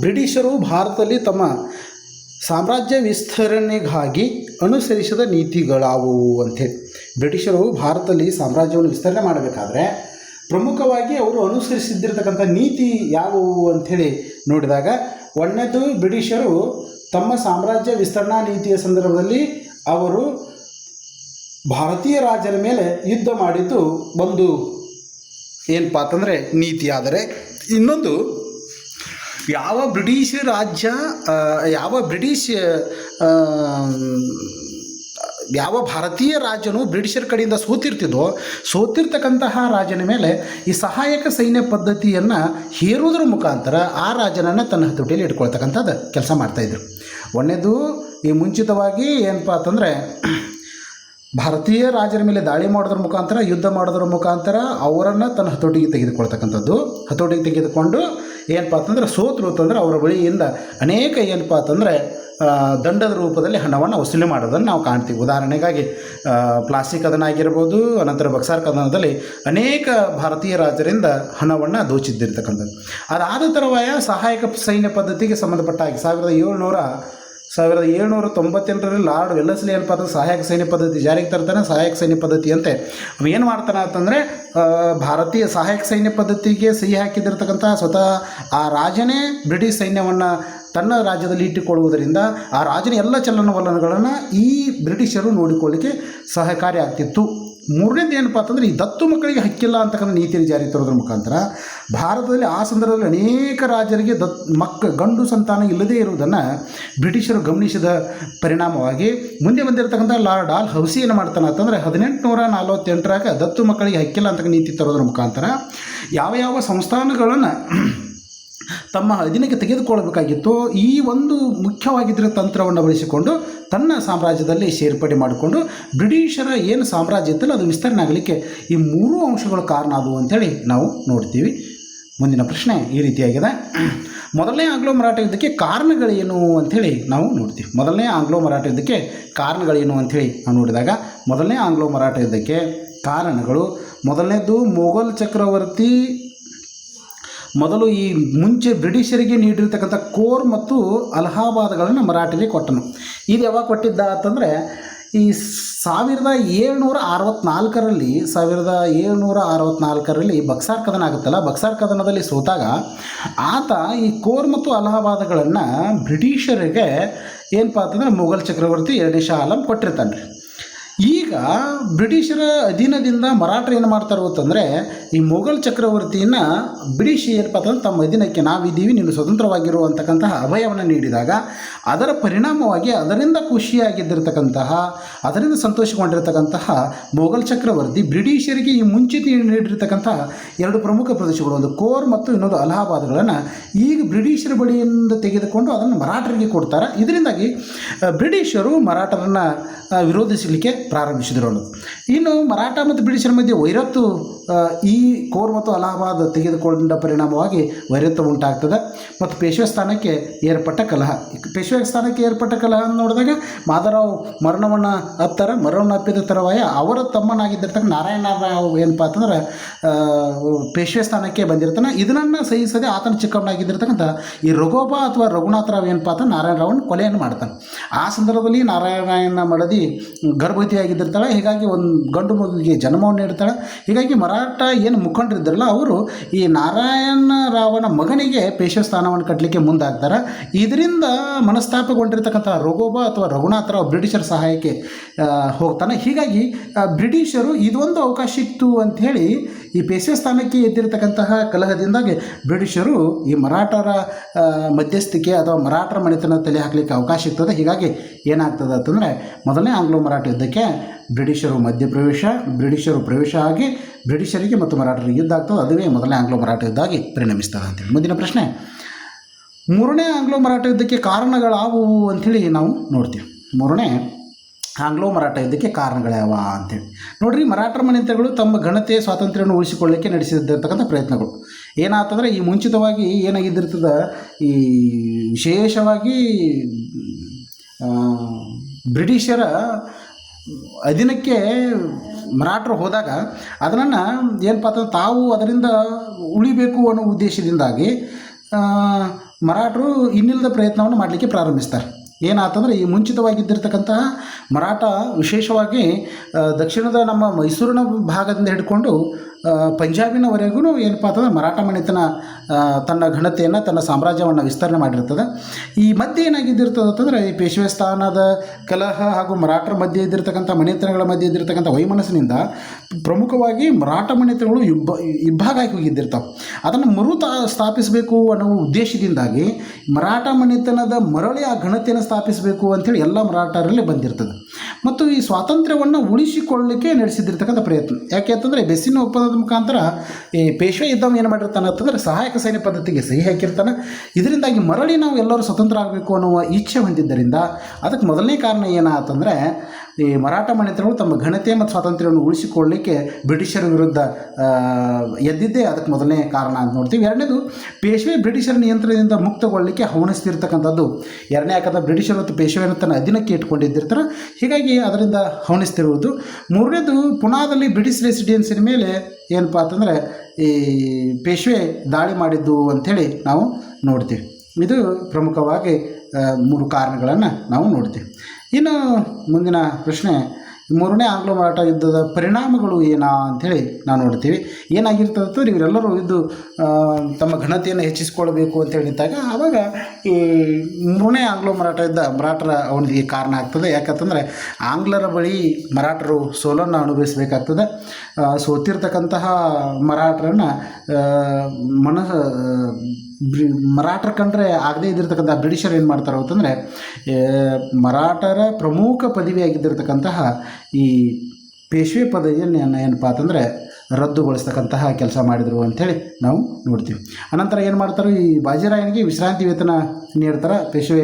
Speaker 1: ಬ್ರಿಟಿಷರು ಭಾರತದಲ್ಲಿ ತಮ್ಮ ಸಾಮ್ರಾಜ್ಯ ವಿಸ್ತರಣೆಗಾಗಿ ಅನುಸರಿಸಿದ ನೀತಿಗಳಾವುವು ಅಂಥೇಳಿ ಬ್ರಿಟಿಷರು ಭಾರತದಲ್ಲಿ ಸಾಮ್ರಾಜ್ಯವನ್ನು ವಿಸ್ತರಣೆ ಮಾಡಬೇಕಾದ್ರೆ ಪ್ರಮುಖವಾಗಿ ಅವರು ಅನುಸರಿಸಿದ್ದಿರತಕ್ಕಂಥ ನೀತಿ ಯಾವುವು ಅಂಥೇಳಿ ನೋಡಿದಾಗ ಒಂದನೇದು ಬ್ರಿಟಿಷರು ತಮ್ಮ ಸಾಮ್ರಾಜ್ಯ ವಿಸ್ತರಣಾ ನೀತಿಯ ಸಂದರ್ಭದಲ್ಲಿ ಅವರು ಭಾರತೀಯ ರಾಜರ ಮೇಲೆ ಯುದ್ಧ ಮಾಡಿದ್ದು ಒಂದು ಏನಪ್ಪ ಅಂತಂದರೆ ನೀತಿ. ಆದರೆ ಇನ್ನೊಂದು, ಯಾವ ಬ್ರಿಟಿಷ್ ರಾಜ್ಯ ಯಾವ ಬ್ರಿಟಿಷ್ ಯಾವ ಭಾರತೀಯ ರಾಜ್ಯನೂ ಬ್ರಿಟಿಷರ ಕಡೆಯಿಂದ ಸೋತಿರ್ತಿದ್ದೋ ಸೋತಿರ್ತಕ್ಕಂತಹ ರಾಜನ ಮೇಲೆ ಈ ಸಹಾಯಕ ಸೈನ್ಯ ಪದ್ಧತಿಯನ್ನು ಹೇರುವುದರ ಮುಖಾಂತರ ಆ ರಾಜನನ್ನು ತನ್ನ ಹತೋಟಿಯಲ್ಲಿ ಇಟ್ಕೊಳ್ತಕ್ಕಂಥದ್ದು ಕೆಲಸ ಮಾಡ್ತಾಯಿದ್ರು ಒಂದೇದು ಈ ಮುಂಚಿತವಾಗಿ ಏನಪ್ಪ ಅಂತಂದರೆ ಭಾರತೀಯ ರಾಜರ ಮೇಲೆ ದಾಳಿ ಮಾಡೋದ್ರ ಮುಖಾಂತರ, ಯುದ್ಧ ಮಾಡೋದ್ರ ಮುಖಾಂತರ ಅವರನ್ನು ತನ್ನ ಹತೋಟಿಗೆ ತೆಗೆದುಕೊಳ್ತಕ್ಕಂಥದ್ದು. ಹತೋಟಿಗೆ ತೆಗೆದುಕೊಂಡು ಏನಪ್ಪ ಅಂತಂದ್ರೆ ಸೋತರು ಅಂತಂದ್ರೆ ಅವರ ಬಳಿಯಿಂದ ಅನೇಕ ಏನಪ್ಪ ಅಂತಂದರೆ ದಂಡದ ರೂಪದಲ್ಲಿ ಹಣವನ್ನು ವಸೂಲಿ ಮಾಡೋದನ್ನು ನಾವು ಕಾಣ್ತೀವಿ. ಉದಾಹರಣೆಗಾಗಿ ಪ್ಲಾಸ್ಟಿಕ್ ಕದನ ಆಗಿರ್ಬೋದು, ಅನಂತರ ಬಕ್ಸಾರ್ ಕದನದಲ್ಲಿ ಅನೇಕ ಭಾರತೀಯ ರಾಜರಿಂದ ಹಣವನ್ನು ದೋಚಿದ್ದಿರ್ತಕ್ಕಂಥದ್ದು. ಅದಾದ ತರುವಾಯ ಸಹಾಯಕ ಸೈನ್ಯ ಪದ್ಧತಿಗೆ ಸಂಬಂಧಪಟ್ಟ ಹಾಗೆ ಸಾವಿರದ ಏಳ್ನೂರ ಸಾವಿರದ ಏಳ್ನೂರ ತೊಂಬತ್ತೆಂಟರಲ್ಲಿ ಲಾರ್ಡ್ ವೆಲ್ಲಸ್ಲಿ ಏನು ಅಂದ್ರೆ ಸಹಾಯಕ ಸೈನ್ಯ ಪದ್ಧತಿ. ಜಾರಿಗೆ ತರ್ತಾನೆ ಸಹಾಯಕ ಸೈನ್ಯ ಪದ್ಧತಿ ಅಂತೆ. ಅವ ಏನು ಮಾಡ್ತಾನೆ ಅಂತಂದರೆ ಭಾರತೀಯ ಸಹಾಯಕ ಸೈನ್ಯ ಪದ್ಧತಿಗೆ ಸಹಿ ಹಾಕಿದಿರ್ತಕ್ಕಂಥ ಸ್ವತಃ ಆ ರಾಜನೇ ಬ್ರಿಟಿಷ್ ಸೈನ್ಯವನ್ನು ತನ್ನ ರಾಜ್ಯದಲ್ಲಿ ಇಟ್ಟುಕೊಳ್ಳುವುದರಿಂದ ಆ ರಾಜನ ಎಲ್ಲ ಚಲನವಲನಗಳನ್ನು ಈ ಬ್ರಿಟಿಷರು ನೋಡಿಕೊಳ್ಳಿಕ್ಕೆ ಸಹಕಾರಿ ಆಗ್ತಿತ್ತು. ಮೂರನೇದು ಏನಪ್ಪ ಅಂತಂದರೆ, ಈ ದತ್ತು ಮಕ್ಕಳಿಗೆ ಹಕ್ಕಿಲ್ಲ ಅಂತಕ್ಕಂಥ ನೀತಿಯನ್ನು ಜಾರಿ ತರೋದ್ರ ಮುಖಾಂತರ ಭಾರತದಲ್ಲಿ ಆ ಸಂದರ್ಭದಲ್ಲಿ ಅನೇಕ ರಾಜರಿಗೆ ದತ್, ಮಕ್ಕ, ಗಂಡು ಸಂತಾನ ಇಲ್ಲದೇ ಇರುವುದನ್ನು ಬ್ರಿಟಿಷರು ಗಮನಿಸಿದ ಪರಿಣಾಮವಾಗಿ ಮುಂದೆ ಬಂದಿರತಕ್ಕಂಥ ಲಾರ್ಡ್ ಆಲ್ ಹೌಸಿ ಏನು ಮಾಡ್ತಾನೆ ಅಂತಂದರೆ, ಹದಿನೆಂಟುನೂರ ನಲವತ್ತೆಂಟರಾಗ ದತ್ತು ಮಕ್ಕಳಿಗೆ ಹಕ್ಕಿಲ್ಲ ಅಂತಕ್ಕಂಥ ನೀತಿ ತರೋದ್ರ ಮುಖಾಂತರ ಯಾವ ಯಾವ ಸಂಸ್ಥಾನಗಳನ್ನು ತಮ್ಮ ಅಧೀನಕ್ಕೆ ತೆಗೆದುಕೊಳ್ಳಬೇಕಾಗಿತ್ತು. ಈ ಒಂದು ಮುಖ್ಯವಾಗಿದ್ದ ತಂತ್ರವನ್ನು ಬಳಸಿಕೊಂಡು ತನ್ನ ಸಾಮ್ರಾಜ್ಯದಲ್ಲಿ ಸೇರ್ಪಡೆ ಮಾಡಿಕೊಂಡು ಬ್ರಿಟಿಷರ ಏನು ಸಾಮ್ರಾಜ್ಯ ಇತ್ತಲ್ಲ, ಅದು ವಿಸ್ತರಣೆ ಆಗಲಿಕ್ಕೆ ಈ ಮೂರು ಅಂಶಗಳು ಕಾರಣ ಆದವು ಅಂತೇಳಿ ನಾವು ನೋಡ್ತೀವಿ. ಮುಂದಿನ ಪ್ರಶ್ನೆ ಈ ರೀತಿಯಾಗಿದೆ. ಮೊದಲನೇ ಆಂಗ್ಲೋ ಮರಾಠ ಯುದ್ಧಕ್ಕೆ ಕಾರಣಗಳೇನು ಅಂಥೇಳಿ ನಾವು ನೋಡ್ತೀವಿ. ಮೊದಲನೇ ಆಂಗ್ಲೋ ಮರಾಠ ಯುದ್ಧಕ್ಕೆ ಕಾರಣಗಳೇನು ಅಂಥೇಳಿ ನಾವು ನೋಡಿದಾಗ, ಮೊದಲನೇ ಆಂಗ್ಲೋ ಮರಾಠ ಯುದ್ಧಕ್ಕೆ ಕಾರಣಗಳು, ಮೊದಲನೇದು ಮೊಘಲ್ ಚಕ್ರವರ್ತಿ ಮೊದಲು ಈ ಮುಂಚೆ ಬ್ರಿಟಿಷರಿಗೆ ನೀಡಿರ್ತಕ್ಕಂಥ ಕೋರ್ ಮತ್ತು ಅಲಹಾಬಾದ್ಗಳನ್ನು ಮರಾಠಿಗೆ ಕೊಟ್ಟನು. ಇದು ಯಾವಾಗ ಕೊಟ್ಟಿದ್ದ ಅಂತಂದರೆ, ಈ ಸಾವಿರದ ಏಳ್ನೂರ ಅರವತ್ನಾಲ್ಕರಲ್ಲಿ, ಸಾವಿರದ ಏಳ್ನೂರ ಅರವತ್ನಾಲ್ಕರಲ್ಲಿ ಬಕ್ಸಾರ್ ಕದನ ಆಗುತ್ತಲ್ಲ, ಬಕ್ಸಾರ್ ಕದನದಲ್ಲಿ ಸೋತಾಗ ಆತ ಈ ಕೋರ್ ಮತ್ತು ಅಲಹಾಬಾದ್ಗಳನ್ನು ಬ್ರಿಟಿಷರಿಗೆ ಏನಪ್ಪ ಅಂತಂದ್ರೆ, ಮೊಘಲ್ ಚಕ್ರವರ್ತಿ ಎರಡನೇ ಶಾ ಆಲಂ ಕೊಟ್ಟಿರ್ತಾನೆ ರೀ ಈಗ ಬ್ರಿಟಿಷರ ಅಧೀನದಿಂದ ಮರಾಠರು ಏನು ಮಾಡ್ತಾರೆ ಅಂತಂದರೆ, ಈ ಮೊಘಲ್ ಚಕ್ರವರ್ತಿಯನ್ನು ಬ್ರಿಟಿಷ್ ಏನಪ್ಪ ಅಂತಂದ್ರೆ ತಮ್ಮ ಅಧೀನಕ್ಕೆ ನಾವಿದ್ದೀವಿ, ನೀನು ಸ್ವತಂತ್ರವಾಗಿರು ಅಂತಕ್ಕಂತಹ ಅಭಯವನ್ನು ನೀಡಿದಾಗ, ಅದರ ಪರಿಣಾಮವಾಗಿ ಅದರಿಂದ ಖುಷಿಯಾಗಿದ್ದಿರತಕ್ಕಂತಹ, ಅದರಿಂದ ಸಂತೋಷಗೊಂಡಿರತಕ್ಕಂತಹ ಮೊಘಲ್ ಚಕ್ರವರ್ತಿ ಬ್ರಿಟಿಷರಿಗೆ ಈ ಮುಂಚಿತ ನೀಡಿರ್ತಕ್ಕಂತಹ ಎರಡು ಪ್ರಮುಖ ಪ್ರದೇಶಗಳು, ಒಂದು ಕೋರ್ ಮತ್ತು ಇನ್ನೊಂದು ಅಲಹಾಬಾದ್ಗಳನ್ನು ಈಗ ಬ್ರಿಟಿಷರ ಬಳಿಯಿಂದ ತೆಗೆದುಕೊಂಡು ಅದನ್ನು ಮರಾಠರಿಗೆ ಕೊಡ್ತಾರೆ. ಇದರಿಂದಾಗಿ ಬ್ರಿಟಿಷರು ಮರಾಠರನ್ನು ವಿರೋಧಿಸಲಿಕ್ಕೆ ಪ್ರಾರಂಭಿಸಿದರು ಇನ್ನು ಮರಾಠ ಮತ್ತು ಬ್ರಿಟಿಷರ ಮಧ್ಯೆ ವೈರತ್ತು ಈ ಕೋರ್ ಮತ್ತು ಅಲಹಾಬಾದ್ ತೆಗೆದುಕೊಂಡ ಪರಿಣಾಮವಾಗಿ ವೈರತ್ವ ಉಂಟಾಗ್ತದೆ. ಮತ್ತು ಪೇಶ್ವೆ ಸ್ಥಾನಕ್ಕೆ ಏರ್ಪಟ್ಟ ಕಲಹ. ಪೇಶ್ವೆ ಸ್ಥಾನಕ್ಕೆ ಏರ್ಪಟ್ಟ ಕಲಹ ನೋಡಿದಾಗ ಮಾಧವರಾವ್ ಮರಣವನ್ನು ಹತ್ತರ ಮರಣವನ್ನು ಅಪ್ಪಿದ ತರವಾಯ ಅವರ ತಮ್ಮನಾಗಿದ್ದಿರ್ತಕ್ಕ ನಾರಾಯಣರಾವ್ ಏನಪ್ಪ ಅಂತಂದ್ರೆ ಪೇಶ್ವೆ ಸ್ಥಾನಕ್ಕೆ ಬಂದಿರ್ತಾನೆ. ಇದನ್ನು ಸಹಿಸದೆ ಆತನ ಚಿಕ್ಕವನಾಗಿದ್ದಿರ್ತಕ್ಕಂಥ ಈ ರಘೋಬ ಅಥವಾ ರಘುನಾಥರಾವ್ ಏನಪ್ಪ ಅಂತ ನಾರಾಯಣರಾವನ ಕೊಲೆಯನ್ನು ಮಾಡ್ತಾನೆ. ಆ ಸಂದರ್ಭದಲ್ಲಿ ನಾರಾಯಣ ಮಡದಿ ಗರ್ಭವತಿ ಗರ್ಭವತಿಯಾಗಿದ್ದಿರ್ತಾಳೆ ಹೀಗಾಗಿ ಒಂದು ಗಂಡು ಮಗುವಿಗೆ ಜನ್ಮವನ್ನು ನೀಡ್ತಾಳೆ. ಹೀಗಾಗಿ ಮರಾಠ ಏನು ಮುಖಂಡರಿದ್ದಾರಲ್ಲ ಅವರು ಈ ನಾರಾಯಣ ರಾವನ ಮಗನಿಗೆ ಸ್ಥಾನವನ್ನು ಕಟ್ಟಲಿಕ್ಕೆ ಮುಂದಾಗ್ತಾರೆ. ಇದರಿಂದ ಮನಸ್ತಾಪಗೊಂಡಿರ್ತಕ್ಕಂಥ ರಘೋಬ ಅಥವಾ ರಘುನಾಥರಾವ್ ಬ್ರಿಟಿಷರ ಸಹಾಯಕ್ಕೆ ಹೋಗ್ತಾನೆ. ಹೀಗಾಗಿ ಬ್ರಿಟಿಷರು ಇದೊಂದು ಅವಕಾಶ ಇತ್ತು ಅಂಥೇಳಿ ಈ ಪೇಶ್ವೆ ಸ್ಥಾನಕ್ಕೆ ಎದ್ದಿರತಕ್ಕಂತಹ ಕಲಹದಿಂದಾಗಿ ಬ್ರಿಟಿಷರು ಈ ಮರಾಠರ ಮಧ್ಯಸ್ಥಿಕೆ ಅಥವಾ ಮರಾಠರ ಮನೆತನ ತಲೆ ಹಾಕಲಿಕ್ಕೆ ಅವಕಾಶ ಇರ್ತದೆ. ಹೀಗಾಗಿ ಏನಾಗ್ತದೆ ಅಂತಂದರೆ, ಮೊದಲನೇ ಆಂಗ್ಲೋ ಮರಾಠ ಯುದ್ಧಕ್ಕೆ ಬ್ರಿಟಿಷರು ಮಧ್ಯಪ್ರವೇಶ, ಬ್ರಿಟಿಷರು ಪ್ರವೇಶ ಆಗಿ ಬ್ರಿಟಿಷರಿಗೆ ಮತ್ತು ಮರಾಠರಿಗೆ ಯುದ್ಧ ಆಗ್ತದೆ. ಅದುವೇ ಮೊದಲನೇ ಆಂಗ್ಲೋ ಮರಾಠ ಯುದ್ಧಾಗಿ ಪರಿಣಮಿಸ್ತದೆ ಅಂತೇಳಿ. ಮುಂದಿನ ಪ್ರಶ್ನೆ, ಮೂರನೇ ಆಂಗ್ಲೋ ಮರಾಠ ಯುದ್ಧಕ್ಕೆ ಕಾರಣಗಳಾವುವು ಅಂಥೇಳಿ ನಾವು ನೋಡ್ತೀವಿ. ಮೂರನೇ ಆಂಗ್ಲೋ ಮರಾಠ ಯುದ್ಧಕ್ಕೆ ಕಾರಣಗಳ್ಯಾವ ಅಂತೇಳಿ. ನೋಡ್ರಿ, ಮರಾಠರ ಮನೆತನಗಳು ತಮ್ಮ ಘನತೆ ಸ್ವಾತಂತ್ರ್ಯವನ್ನು ಉಳಿಸಿಕೊಳ್ಳಿಕ್ಕೆ ನಡೆಸಿದ್ದಿರ್ತಕ್ಕಂಥ ಪ್ರಯತ್ನಗಳು. ಏನಾತಂದ್ರೆ, ಈ ಮುಂಚಿತವಾಗಿ ಏನಾಗಿದ್ದಿರ್ತದ, ಈ ವಿಶೇಷವಾಗಿ ಬ್ರಿಟಿಷರ ಅಧೀನಕ್ಕೆ ಮರಾಠರು ಹೋದಾಗ ಅದನ್ನು ಏನಪ್ಪ ಅಂತಂದ್ರೆ ತಾವು ಅದರಿಂದ ಉಳಿಬೇಕು ಅನ್ನೋ ಉದ್ದೇಶದಿಂದಾಗಿ ಮರಾಠರು ಇನ್ನಿಲ್ಲದ ಪ್ರಯತ್ನವನ್ನು ಮಾಡಲಿಕ್ಕೆ ಪ್ರಾರಂಭಿಸ್ತಾರೆ. ಏನಾತಂದರೆ ಈ ಮುಂಚಿತವಾಗಿದ್ದಿರ್ತಕ್ಕಂತಹ ಮರಾಠ ವಿಶೇಷವಾಗಿ ದಕ್ಷಿಣದ ನಮ್ಮ ಮೈಸೂರಿನ ಭಾಗದಿಂದ ಹಿಡ್ಕೊಂಡು ಪಂಜಾಬಿನವರೆಗೂ ಏನಪ್ಪ ಅಂತಂದ್ರೆ ಮರಾಠ ಮಣಿತನ ತನ್ನ ಘನತೆಯನ್ನು, ತನ್ನ ಸಾಮ್ರಾಜ್ಯವನ್ನು ವಿಸ್ತರಣೆ ಮಾಡಿರ್ತದೆ. ಈ ಮಧ್ಯೆ ಏನಾಗಿದ್ದಿರ್ತದೆ ಅಂತಂದರೆ ಈ ಪೇಶ್ವೆ ಸ್ಥಾನದ ಕಲಹ ಹಾಗೂ ಮರಾಠರ ಮಧ್ಯೆ ಇದ್ದಿರ್ತಕ್ಕಂಥ ಮನೆತನಗಳ ಮಧ್ಯೆ ಇದ್ದಿರ್ತಕ್ಕಂಥ ವೈಮನಸ್ಸಿನಿಂದ ಪ್ರಮುಖವಾಗಿ ಮರಾಠ ಮನೆತನಗಳು ಇಬ್ಬ ಇಬ್ಬಾಗ ಹೋಗಿದ್ದಿರ್ತಾವೆ. ಅದನ್ನು ಮರು ಸ್ಥಾಪಿಸಬೇಕು ಅನ್ನೋ ಉದ್ದೇಶದಿಂದಾಗಿ ಮರಾಠ ಮನೆತನದ ಮರಳಿ ಆ ಘನತೆಯನ್ನು ಸ್ಥಾಪಿಸಬೇಕು ಅಂಥೇಳಿ ಎಲ್ಲ ಮರಾಠರಲ್ಲಿ ಬಂದಿರ್ತದೆ. ಮತ್ತು ಈ ಸ್ವಾತಂತ್ರ್ಯವನ್ನು ಉಳಿಸಿಕೊಳ್ಳಲಿಕ್ಕೆ ನಡೆಸಿದ್ದಿರ್ತಕ್ಕಂಥ ಪ್ರಯತ್ನ. ಯಾಕೆ ಅಂತಂದರೆ ಬೆಸ್ಸಿನ ಒಪ್ಪಂದದ ಮುಖಾಂತರ ಈ ಪೇಶ್ವೆ ಇದ್ದವ ಏನು ಮಾಡಿರ್ತಾನೆ ಅಂತಂದರೆ ಸಹಾಯಕ ಸೈನ್ಯ ಪದ್ಧತಿಗೆ ಸಹಿ ಹಾಕಿರ್ತಾನೆ. ಇದರಿಂದಾಗಿ ಮರಳಿ ನಾವು ಎಲ್ಲರೂ ಸ್ವತಂತ್ರ ಆಗಬೇಕು ಅನ್ನುವ ಇಚ್ಛೆ ಹೊಂದಿದ್ದರಿಂದ ಅದಕ್ಕೆ ಮೊದಲನೇ ಕಾರಣ ಏನಾತಂದರೆ ಈ ಮರಾಠ ಮನೆತನಗಳು ತಮ್ಮ ಘನತೆ ಮತ್ತು ಸ್ವಾತಂತ್ರ್ಯವನ್ನು ಉಳಿಸಿಕೊಳ್ಳಲಿಕ್ಕೆ ಬ್ರಿಟಿಷರ ವಿರುದ್ಧ ಎದ್ದಿದ್ದೇ ಅದಕ್ಕೆ ಮೊದಲನೇ ಕಾರಣ ಅಂತ ನೋಡ್ತೀವಿ. ಎರಡನೇದು, ಪೇಶ್ವೆ ಬ್ರಿಟಿಷರ ನಿಯಂತ್ರಣದಿಂದ ಮುಕ್ತಗೊಳ್ಳಲಿಕ್ಕೆ ಹವಣಿಸ್ತಿರ್ತಕ್ಕಂಥದ್ದು ಎರಡನೇ ಯಾಕಂದ್ರೆ ಬ್ರಿಟಿಷರು ಮತ್ತು ಪೇಶ್ವೆಯನ್ನು ತನ್ನ ಅಧೀನಕ್ಕೆ ಇಟ್ಕೊಂಡಿದ್ದಿರ್ತಾರೆ ಹೀಗಾಗಿ ಅದರಿಂದ ಹವಣಿಸ್ತಿರುವುದು. ಮೂರನೇದು, ಪುನಾದಲ್ಲಿ ಬ್ರಿಟಿಷ್ ರೆಸಿಡೆನ್ಸಿನ ಮೇಲೆ ಏನಪ್ಪ ಅಂತಂದರೆ ಈ ಪೇಶ್ವೆ ದಾಳಿ ಮಾಡಿದ್ದು ಅಂಥೇಳಿ ನಾವು ನೋಡ್ತೀವಿ. ಇದು ಪ್ರಮುಖವಾಗಿ ಮೂರು ಕಾರಣಗಳನ್ನು ನಾವು ನೋಡ್ತೀವಿ. ಇನ್ನು ಮುಂದಿನ ಪ್ರಶ್ನೆ, ಮೂರನೇ ಆಂಗ್ಲ ಮರಾಠ ಯುದ್ಧದ ಪರಿಣಾಮಗಳು ಏನಾ ಅಂಥೇಳಿ ನಾವು ನೋಡ್ತೀವಿ. ಏನಾಗಿರ್ತದೆ ಅಂತ ಇವರೆಲ್ಲರೂ ಇದು ತಮ್ಮ ಘನತೆಯನ್ನು ಹೆಚ್ಚಿಸಿಕೊಳ್ಬೇಕು ಅಂತ ಹೇಳಿದಾಗ ಆವಾಗ ಈ ಮೂರನೇ ಆಂಗ್ಲ ಮರಾಠ ಯುದ್ಧ ಮರಾಠರ ಅವನಿಗೆ ಕಾರಣ ಆಗ್ತದೆ. ಯಾಕಂತಂದರೆ ಆಂಗ್ಲರ ಬಳಿ ಮರಾಠರು ಸೋಲನ್ನು ಅನುಭವಿಸಬೇಕಾಗ್ತದೆ. ಸೋತಿರ್ತಕ್ಕಂತಹ ಮರಾಠರನ್ನು ಮನಸ್ ಬ್ರಿ, ಮರಾಠರ ಕಂಡ್ರೆ ಆಗದೇ ಇದ್ದಿರ್ತಕ್ಕಂಥ ಬ್ರಿಟಿಷರು ಏನು ಮಾಡ್ತಾರೆ ಅಂತಂದರೆ ಮರಾಠರ ಪ್ರಮುಖ ಪದವಿಯಾಗಿದ್ದಿರ್ತಕ್ಕಂತಹ ಈ ಪೇಶ್ವೆ ಪದವಿಯನ್ನು ಏನಪ್ಪ ಅಂತಂದರೆ ರದ್ದುಗೊಳಿಸ್ತಕ್ಕಂತಹ ಕೆಲಸ ಮಾಡಿದರು ಅಂಥೇಳಿ ನಾವು ನೋಡ್ತೀವಿ. ಅನಂತರ ಏನು ಮಾಡ್ತಾರೆ, ಈ ಬಾಜಿರಾಯನಿಗೆ ವಿಶ್ರಾಂತಿ ವೇತನ ನೀಡ್ತಾರೆ. ಪೇಶ್ವೆ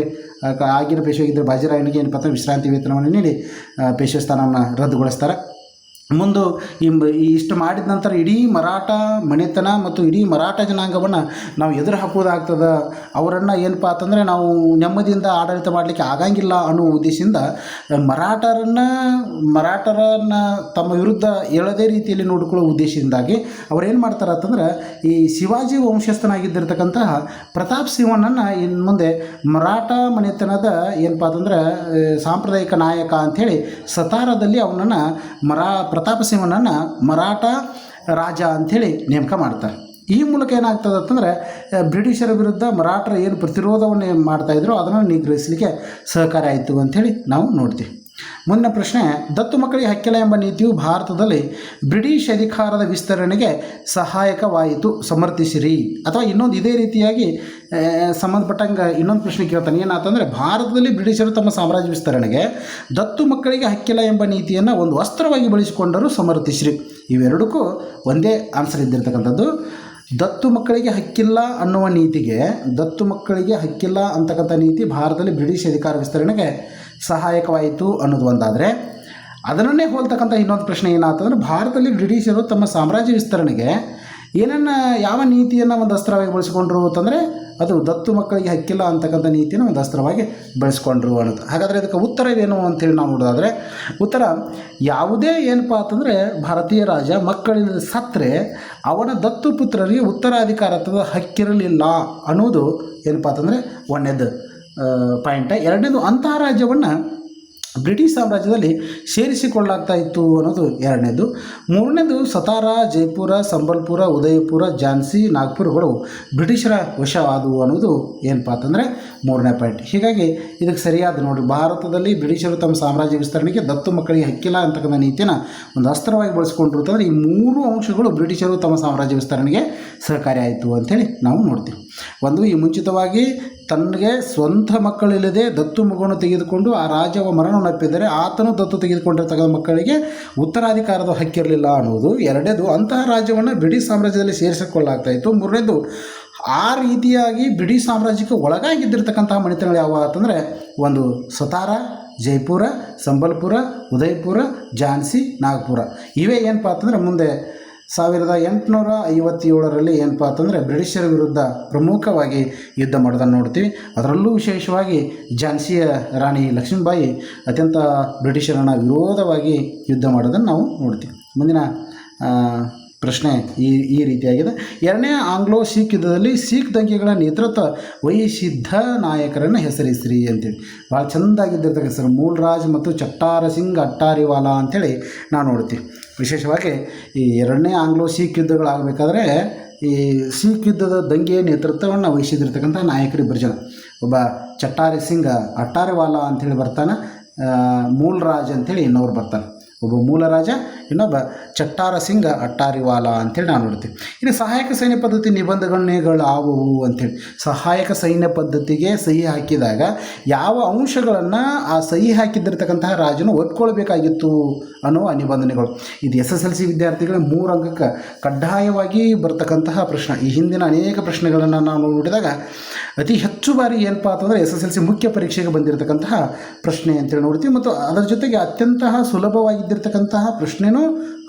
Speaker 1: ಆಗಿನ ಪೇಶ್ವೆ ಇದ್ದರೆ ಬಾಜಿರಾಯನಿಗೆ ಏನಪ್ಪ ಅಂದ್ರೆ ವಿಶ್ರಾಂತಿ ವೇತನವನ್ನು ನೀಡಿ ಪೇಶ್ವೆ ಸ್ಥಾನವನ್ನು ರದ್ದುಗೊಳಿಸ್ತಾರೆ. ಮುಂದೆ ಇಷ್ಟು ಮಾಡಿದ ನಂತರ ಇಡೀ ಮರಾಠ ಮನೆತನ ಮತ್ತು ಇಡೀ ಮರಾಠ ಜನಾಂಗವನ್ನು ನಾವು ಎದುರು ಹಾಕೋದಾಗ್ತದೆ ಅವರನ್ನು ಏನಪ್ಪ ಅಂತಂದರೆ ನಾವು ನೆಮ್ಮದಿಯಿಂದ ಆಡಳಿತ ಮಾಡಲಿಕ್ಕೆ ಆಗಂಗಿಲ್ಲ ಅನ್ನೋ ಉದ್ದೇಶದಿಂದ ಮರಾಠರನ್ನು ಮರಾಠರನ್ನು ತಮ್ಮ ವಿರುದ್ಧ ಹೇಳದೇ ರೀತಿಯಲ್ಲಿ ನೋಡಿಕೊಳ್ಳೋ ಉದ್ದೇಶದಿಂದಾಗಿ ಏನು ಮಾಡ್ತಾರೆ ಅಂತಂದ್ರೆ ಈ ಶಿವಾಜಿ ವಂಶಸ್ಥನಾಗಿದ್ದಿರ್ತಕ್ಕಂತಹ ಪ್ರತಾಪ್ ಸಿಂಹನನ್ನು ಇನ್ನು ಮುಂದೆ ಮರಾಠ ಮನೆತನದ ಏನಪ್ಪ ಅಂತಂದ್ರೆ ಸಾಂಪ್ರದಾಯಿಕ ನಾಯಕ ಅಂಥೇಳಿ ಸತಾರದಲ್ಲಿ ಅವನನ್ನು ಮರಾ ಪ್ರತಾಪ ಸಿಂಹನನ್ನು ಮರಾಠ ರಾಜ ಅಂಥೇಳಿ ನೇಮಕ ಮಾಡ್ತಾರೆ. ಈ ಮೂಲಕ ಏನಾಗ್ತದೆ ಅಂತಂದರೆ ಬ್ರಿಟಿಷರ ವಿರುದ್ಧ ಮರಾಠರು ಏನು ಪ್ರತಿರೋಧವನ್ನು ಏನು ಮಾಡ್ತಾಯಿದ್ರು ಅದನ್ನು ನಿಗ್ರಹಿಸಲಿಕ್ಕೆ ಸಹಕಾರಿ ಆಯಿತು ಅಂಥೇಳಿ ನಾವು ನೋಡ್ತೀವಿ. ಮುಂದಿನ ಪ್ರಶ್ನೆ, ದತ್ತು ಮಕ್ಕಳಿಗೆ ಹಕ್ಕಿಲ್ಲ ಎಂಬ ನೀತಿಯು ಭಾರತದಲ್ಲಿ ಬ್ರಿಟಿಷ್ ಅಧಿಕಾರದ ವಿಸ್ತರಣೆಗೆ ಸಹಾಯಕವಾಯಿತು. ಸಮರ್ಥಿಸಿರಿ. ಅಥವಾ ಇನ್ನೊಂದು ಇದೇ ರೀತಿಯಾಗಿ ಸಂಬಂಧಪಟ್ಟಂಗೆ ಇನ್ನೊಂದು ಪ್ರಶ್ನೆ ಕೇಳ್ತಾನೆ. ಏನಾತಂದರೆ, ಭಾರತದಲ್ಲಿ ಬ್ರಿಟಿಷರು ತಮ್ಮ ಸಾಮ್ರಾಜ್ಯ ವಿಸ್ತರಣೆಗೆ ದತ್ತು ಮಕ್ಕಳಿಗೆ ಹಕ್ಕಿಲ್ಲ ಎಂಬ ನೀತಿಯನ್ನು ಒಂದು ವಸ್ತ್ರವಾಗಿ ಬಳಸಿಕೊಂಡರು ಸಮರ್ಥಿಸಿರಿ. ಇವೆರಡಕ್ಕೂ ಒಂದೇ ಆನ್ಸರ್ ಇದ್ದಿರ್ತಕ್ಕಂಥದ್ದು. ದತ್ತು ಮಕ್ಕಳಿಗೆ ಹಕ್ಕಿಲ್ಲ ಅನ್ನುವ ನೀತಿಗೆ ದತ್ತು ಮಕ್ಕಳಿಗೆ ಹಕ್ಕಿಲ್ಲ ಅಂತಕ್ಕಂಥ ನೀತಿ ಭಾರತದಲ್ಲಿ ಬ್ರಿಟಿಷ್ ಅಧಿಕಾರ ವಿಸ್ತರಣೆಗೆ ಸಹಾಯಕವಾಯಿತು ಅನ್ನೋದು ಒಂದಾದರೆ, ಅದನ್ನೇ ಹೋಲ್ತಕ್ಕಂಥ ಇನ್ನೊಂದು ಪ್ರಶ್ನೆ ಏನಾಯ್ತಂದ್ರೆ ಭಾರತದಲ್ಲಿ ಬ್ರಿಟಿಷರು ತಮ್ಮ ಸಾಮ್ರಾಜ್ಯ ವಿಸ್ತರಣೆಗೆ ಏನನ್ನ ಯಾವ ನೀತಿಯನ್ನು ಒಂದು ಅಸ್ತ್ರವಾಗಿ ಬಳಸಿಕೊಂಡ್ರು ಅಂತಂದರೆ, ಅದು ದತ್ತು ಮಕ್ಕಳಿಗೆ ಹಕ್ಕಿಲ್ಲ ಅಂತಕ್ಕಂಥ ನೀತಿಯನ್ನು ಒಂದು ಅಸ್ತ್ರವಾಗಿ ಬಳಸ್ಕೊಂಡ್ರು ಅನ್ನೋದು. ಹಾಗಾದರೆ ಇದಕ್ಕೆ ಉತ್ತರವೇನು ಅಂತೇಳಿ ನಾವು ನೋಡೋದಾದರೆ, ಉತ್ತರ ಯಾವುದೇ ಏನಪ್ಪ ಅಂತಂದರೆ, ಭಾರತೀಯ ರಾಜ ಮಕ್ಕಳಿಂದ ಸತ್ತರೆ ಅವನ ದತ್ತು ಪುತ್ರರಿಗೆ ಉತ್ತರಾಧಿಕಾರತ್ವದ ಹಕ್ಕಿರಲಿಲ್ಲ ಅನ್ನೋದು ಏನಪ್ಪ ಅಂತಂದರೆ ಒಂದನೇದು ಪಾಯಿಂಟ ಎರಡನೇದು ಅಂತಹ ರಾಜ್ಯವನ್ನು ಬ್ರಿಟಿಷ್ ಸಾಮ್ರಾಜ್ಯದಲ್ಲಿ ಸೇರಿಸಿಕೊಳ್ಳಾಗ್ತಾ ಇತ್ತು ಅನ್ನೋದು ಎರಡನೇದು. ಮೂರನೇದು ಸತಾರ, ಜೈಪುರ, ಸಂಬಲ್ಪುರ, ಉದಯಪುರ, ಝಾನ್ಸಿ, ನಾಗ್ಪುರಗಳು ಬ್ರಿಟಿಷರ ವಶವಾದವು ಅನ್ನೋದು ಏನಪ್ಪ ಅಂತಂದರೆ ಮೂರನೇ ಪಾಯಿಂಟ್ ಹೀಗಾಗಿ ಇದಕ್ಕೆ ಸರಿಯಾದ ನೋಡಿ ಭಾರತದಲ್ಲಿ ಬ್ರಿಟಿಷರು ತಮ್ಮ ಸಾಮ್ರಾಜ್ಯ ವಿಸ್ತರಣೆಗೆ ದತ್ತು ಮಕ್ಕಳಿಗೆ ಹಕ್ಕಿಲ್ಲ ಅಂತಕ್ಕಂಥ ನೀತಿಯನ್ನು ಒಂದು ಅಸ್ತ್ರವಾಗಿ ಬಳಸ್ಕೊಂಡಿರ್ತಂದ್ರೆ ಈ ಮೂರು ಅಂಶಗಳು ಬ್ರಿಟಿಷರು ತಮ್ಮ ಸಾಮ್ರಾಜ್ಯ ವಿಸ್ತರಣೆಗೆ ಸಹಕಾರಿ ಆಯಿತು ಅಂಥೇಳಿ ನಾವು ನೋಡ್ತೀವಿ. ಒಂದು ಈ ಮುಂಚಿತವಾಗಿ ತನಗೆ ಸ್ವಂತ ಮಕ್ಕಳಿಲ್ಲದೆ ದತ್ತು ಮಗುವನ್ನು ತೆಗೆದುಕೊಂಡು ಆ ರಾಜ್ಯವ ಮರಣವನ್ನಪ್ಪಿದರೆ ಆತನು ದತ್ತು ತೆಗೆದುಕೊಂಡಿರ್ತಕ್ಕಂಥ ಮಕ್ಕಳಿಗೆ ಉತ್ತರಾಧಿಕಾರದ ಹಕ್ಕಿರಲಿಲ್ಲ ಅನ್ನೋದು. ಎರಡನೇದು, ಅಂತಹ ರಾಜ್ಯವನ್ನು ಬ್ರಿಟಿಷ್ ಸಾಮ್ರಾಜ್ಯದಲ್ಲಿ ಸೇರಿಸಿಕೊಳ್ಳಾಗ್ತಾ ಇತ್ತು. ಮೂರನೇದು, ಆ ರೀತಿಯಾಗಿ ಬ್ರಿಟಿಷ್ ಸಾಮ್ರಾಜ್ಯಕ್ಕೆ ಒಳಗಾಗಿದ್ದಿರ್ತಕ್ಕಂತಹ ಮಣಿತನಗಳು ಯಾವ ಅಂತಂದರೆ, ಒಂದು ಸತಾರ, ಜೈಪುರ, ಸಂಬಲ್ಪುರ, ಉದಯ್ಪುರ, ಝಾನ್ಸಿ, ನಾಗ್ಪುರ. ಇವೇ ಏನಪ್ಪ ಅಂತಂದರೆ, ಮುಂದೆ ಸಾವಿರದ ಎಂಟುನೂರ ಐವತ್ತೇಳರಲ್ಲಿ ಏನಪ್ಪ ಅಂತಂದರೆ ಬ್ರಿಟಿಷರ ವಿರುದ್ಧ ಪ್ರಮುಖವಾಗಿ ಯುದ್ಧ ಮಾಡೋದನ್ನು ನೋಡ್ತೀವಿ. ಅದರಲ್ಲೂ ವಿಶೇಷವಾಗಿ ಝಾನ್ಸಿಯ ರಾಣಿ ಲಕ್ಷ್ಮೀಬಾಯಿ ಅತ್ಯಂತ ಬ್ರಿಟಿಷರನ್ನ ವಿರೋಧವಾಗಿ ಯುದ್ಧ ಮಾಡೋದನ್ನು ನಾವು ನೋಡ್ತೀವಿ. ಮುಂದಿನ ಪ್ರಶ್ನೆ ಈ ಈ ರೀತಿಯಾಗಿದೆ. ಎರಡನೇ ಆಂಗ್ಲೋ ಸಿಖ್ ಯುದ್ಧದಲ್ಲಿ ಸಿಖ್ ದಂಗೆಗಳ ನೇತೃತ್ವ ವಹಿಸಿದ್ದ ನಾಯಕರನ್ನು ಹೆಸರಿಸ್ರಿ ಅಂತೇಳಿ. ಭಾಳ ಚೆಂದಾಗಿದ್ದಿರ್ತಕ್ಕಂಥ ಹೆಸರು ಮೂಲ್ರಾಜ್ ಮತ್ತು ಚಟ್ಟಾರ ಸಿಂಗ್ ಅಟ್ಟಾರಿವಾಲಾ ಅಂಥೇಳಿ ನಾವು ನೋಡ್ತೀವಿ. ವಿಶೇಷವಾಗಿ ಈ ಎರಡನೇ ಆಂಗ್ಲೋ ಸಿಖ್ ಯುದ್ಧಗಳಾಗಬೇಕಾದ್ರೆ ಈ ಸಿಖ್ ಯುದ್ಧದ ದಂಗೆಯ ನೇತೃತ್ವವನ್ನು ವಹಿಸಿದಿರ್ತಕ್ಕಂಥ ನಾಯಕರು ಇಬ್ಬರು ಜನ. ಒಬ್ಬ ಚಟ್ಟಾರಿ ಸಿಂಗ್ ಅಟ್ಟಾರಿವಾಲಾ ಅಂಥೇಳಿ ಬರ್ತಾನೆ ಮೂಲ್ ರಾಜ್ ಅಂಥೇಳಿ ಇನ್ನೊಬ್ರು ಬರ್ತಾನೆ. ಒಬ್ಬ ಮೂಲರಾಜ ಇನ್ನೊಬ್ಬ ಚಟ್ಟಾರ ಸಿಂಗ ಅಟ್ಟಾರಿವಾಲಾ ಅಂತೇಳಿ ನಾವು ನೋಡ್ತೀವಿ ಇನ್ನು ಸಹಾಯಕ ಸೈನ್ಯ ಪದ್ಧತಿ ನಿಬಂಧನೆಗಳು ಯಾವುವು ಅಂತೇಳಿ ಸಹಾಯಕ ಸೈನ್ಯ ಪದ್ಧತಿಗೆ ಸಹಿ ಹಾಕಿದಾಗ ಯಾವ ಅಂಶಗಳನ್ನು ಆ ಸಹಿ ಹಾಕಿದ್ದಿರ್ತಕ್ಕಂತಹ ರಾಜನು ಒಪ್ಕೊಳ್ಬೇಕಾಗಿತ್ತು ಆ ನಿಬಂಧನೆಗಳು. ಇದು ಎಸ್ ಎಸ್ ಎಲ್ ಸಿ ವಿದ್ಯಾರ್ಥಿಗಳ ಮೂರು ಅಂಕಕ್ಕೆ ಕಡ್ಡಾಯವಾಗಿ ಬರ್ತಕ್ಕಂತಹ ಪ್ರಶ್ನೆ. ಈ ಹಿಂದಿನ ಅನೇಕ ಪ್ರಶ್ನೆಗಳನ್ನು ನಾವು ನೋಡಿದಾಗ ಅತಿ ಹೆಚ್ಚು ಬಾರಿ ಏನಪ್ಪ ಅಂತಂದರೆ ಎಸ್ ಎಸ್ ಎಲ್ ಸಿ ಮುಖ್ಯ ಪರೀಕ್ಷೆಗೆ ಬಂದಿರತಕ್ಕಂತಹ ಪ್ರಶ್ನೆ ಅಂತೇಳಿ ನೋಡ್ತೀವಿ. ಮತ್ತು ಅದರ ಜೊತೆಗೆ ಅತ್ಯಂತ ಸುಲಭವಾಗಿದ್ದಿರತಕ್ಕಂತಹ ಪ್ರಶ್ನೆನೂ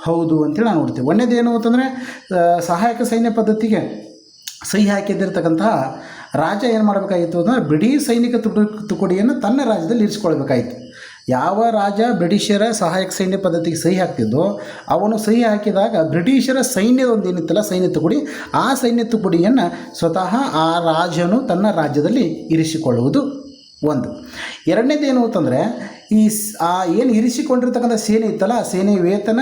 Speaker 1: ಹೌದು ಅಂತೇಳಿ ನಾವು ನೋಡ್ತೀವಿ ಒಂದೇದೇನು ಅಂತಂದರೆ ಸಹಾಯಕ ಸೈನ್ಯ ಪದ್ಧತಿಗೆ ಸಹಿ ಹಾಕಿದ್ದಿರ್ತಕ್ಕಂತಹ ರಾಜ ಏನು ಮಾಡಬೇಕಾಗಿತ್ತು ಅಂದರೆ ಬ್ರಿಟಿಷ್ ಸೈನಿಕ ತುಡು ತುಕಡಿಯನ್ನು ತನ್ನ ರಾಜ್ಯದಲ್ಲಿ ಇರಿಸ್ಕೊಳ್ಬೇಕಾಯಿತು ಯಾವ ರಾಜ ಬ್ರಿಟಿಷರ ಸಹಾಯಕ ಸೈನ್ಯ ಪದ್ಧತಿಗೆ ಸಹಿ ಹಾಕ್ತಿದ್ದೋ, ಅವನು ಸಹಿ ಹಾಕಿದಾಗ ಬ್ರಿಟಿಷರ ಸೈನ್ಯದ ಒಂದು ಏನಿತ್ತಲ್ಲ ಸೈನ್ಯ ತುಕಡಿ, ಆ ಸೈನ್ಯ ತುಕಡಿಯನ್ನು ಸ್ವತಃ ಆ ರಾಜನು ತನ್ನ ರಾಜ್ಯದಲ್ಲಿ ಇರಿಸಿಕೊಳ್ಳುವುದು ಒಂದು. ಎರಡನೇದೇನು ಅಂತಂದರೆ ಈ ಆ ಏನು ಇರಿಸಿಕೊಂಡಿರ್ತಕ್ಕಂಥ ಸೇನೆ ಇತ್ತಲ್ಲ ಆ ಸೇನೆ ವೇತನ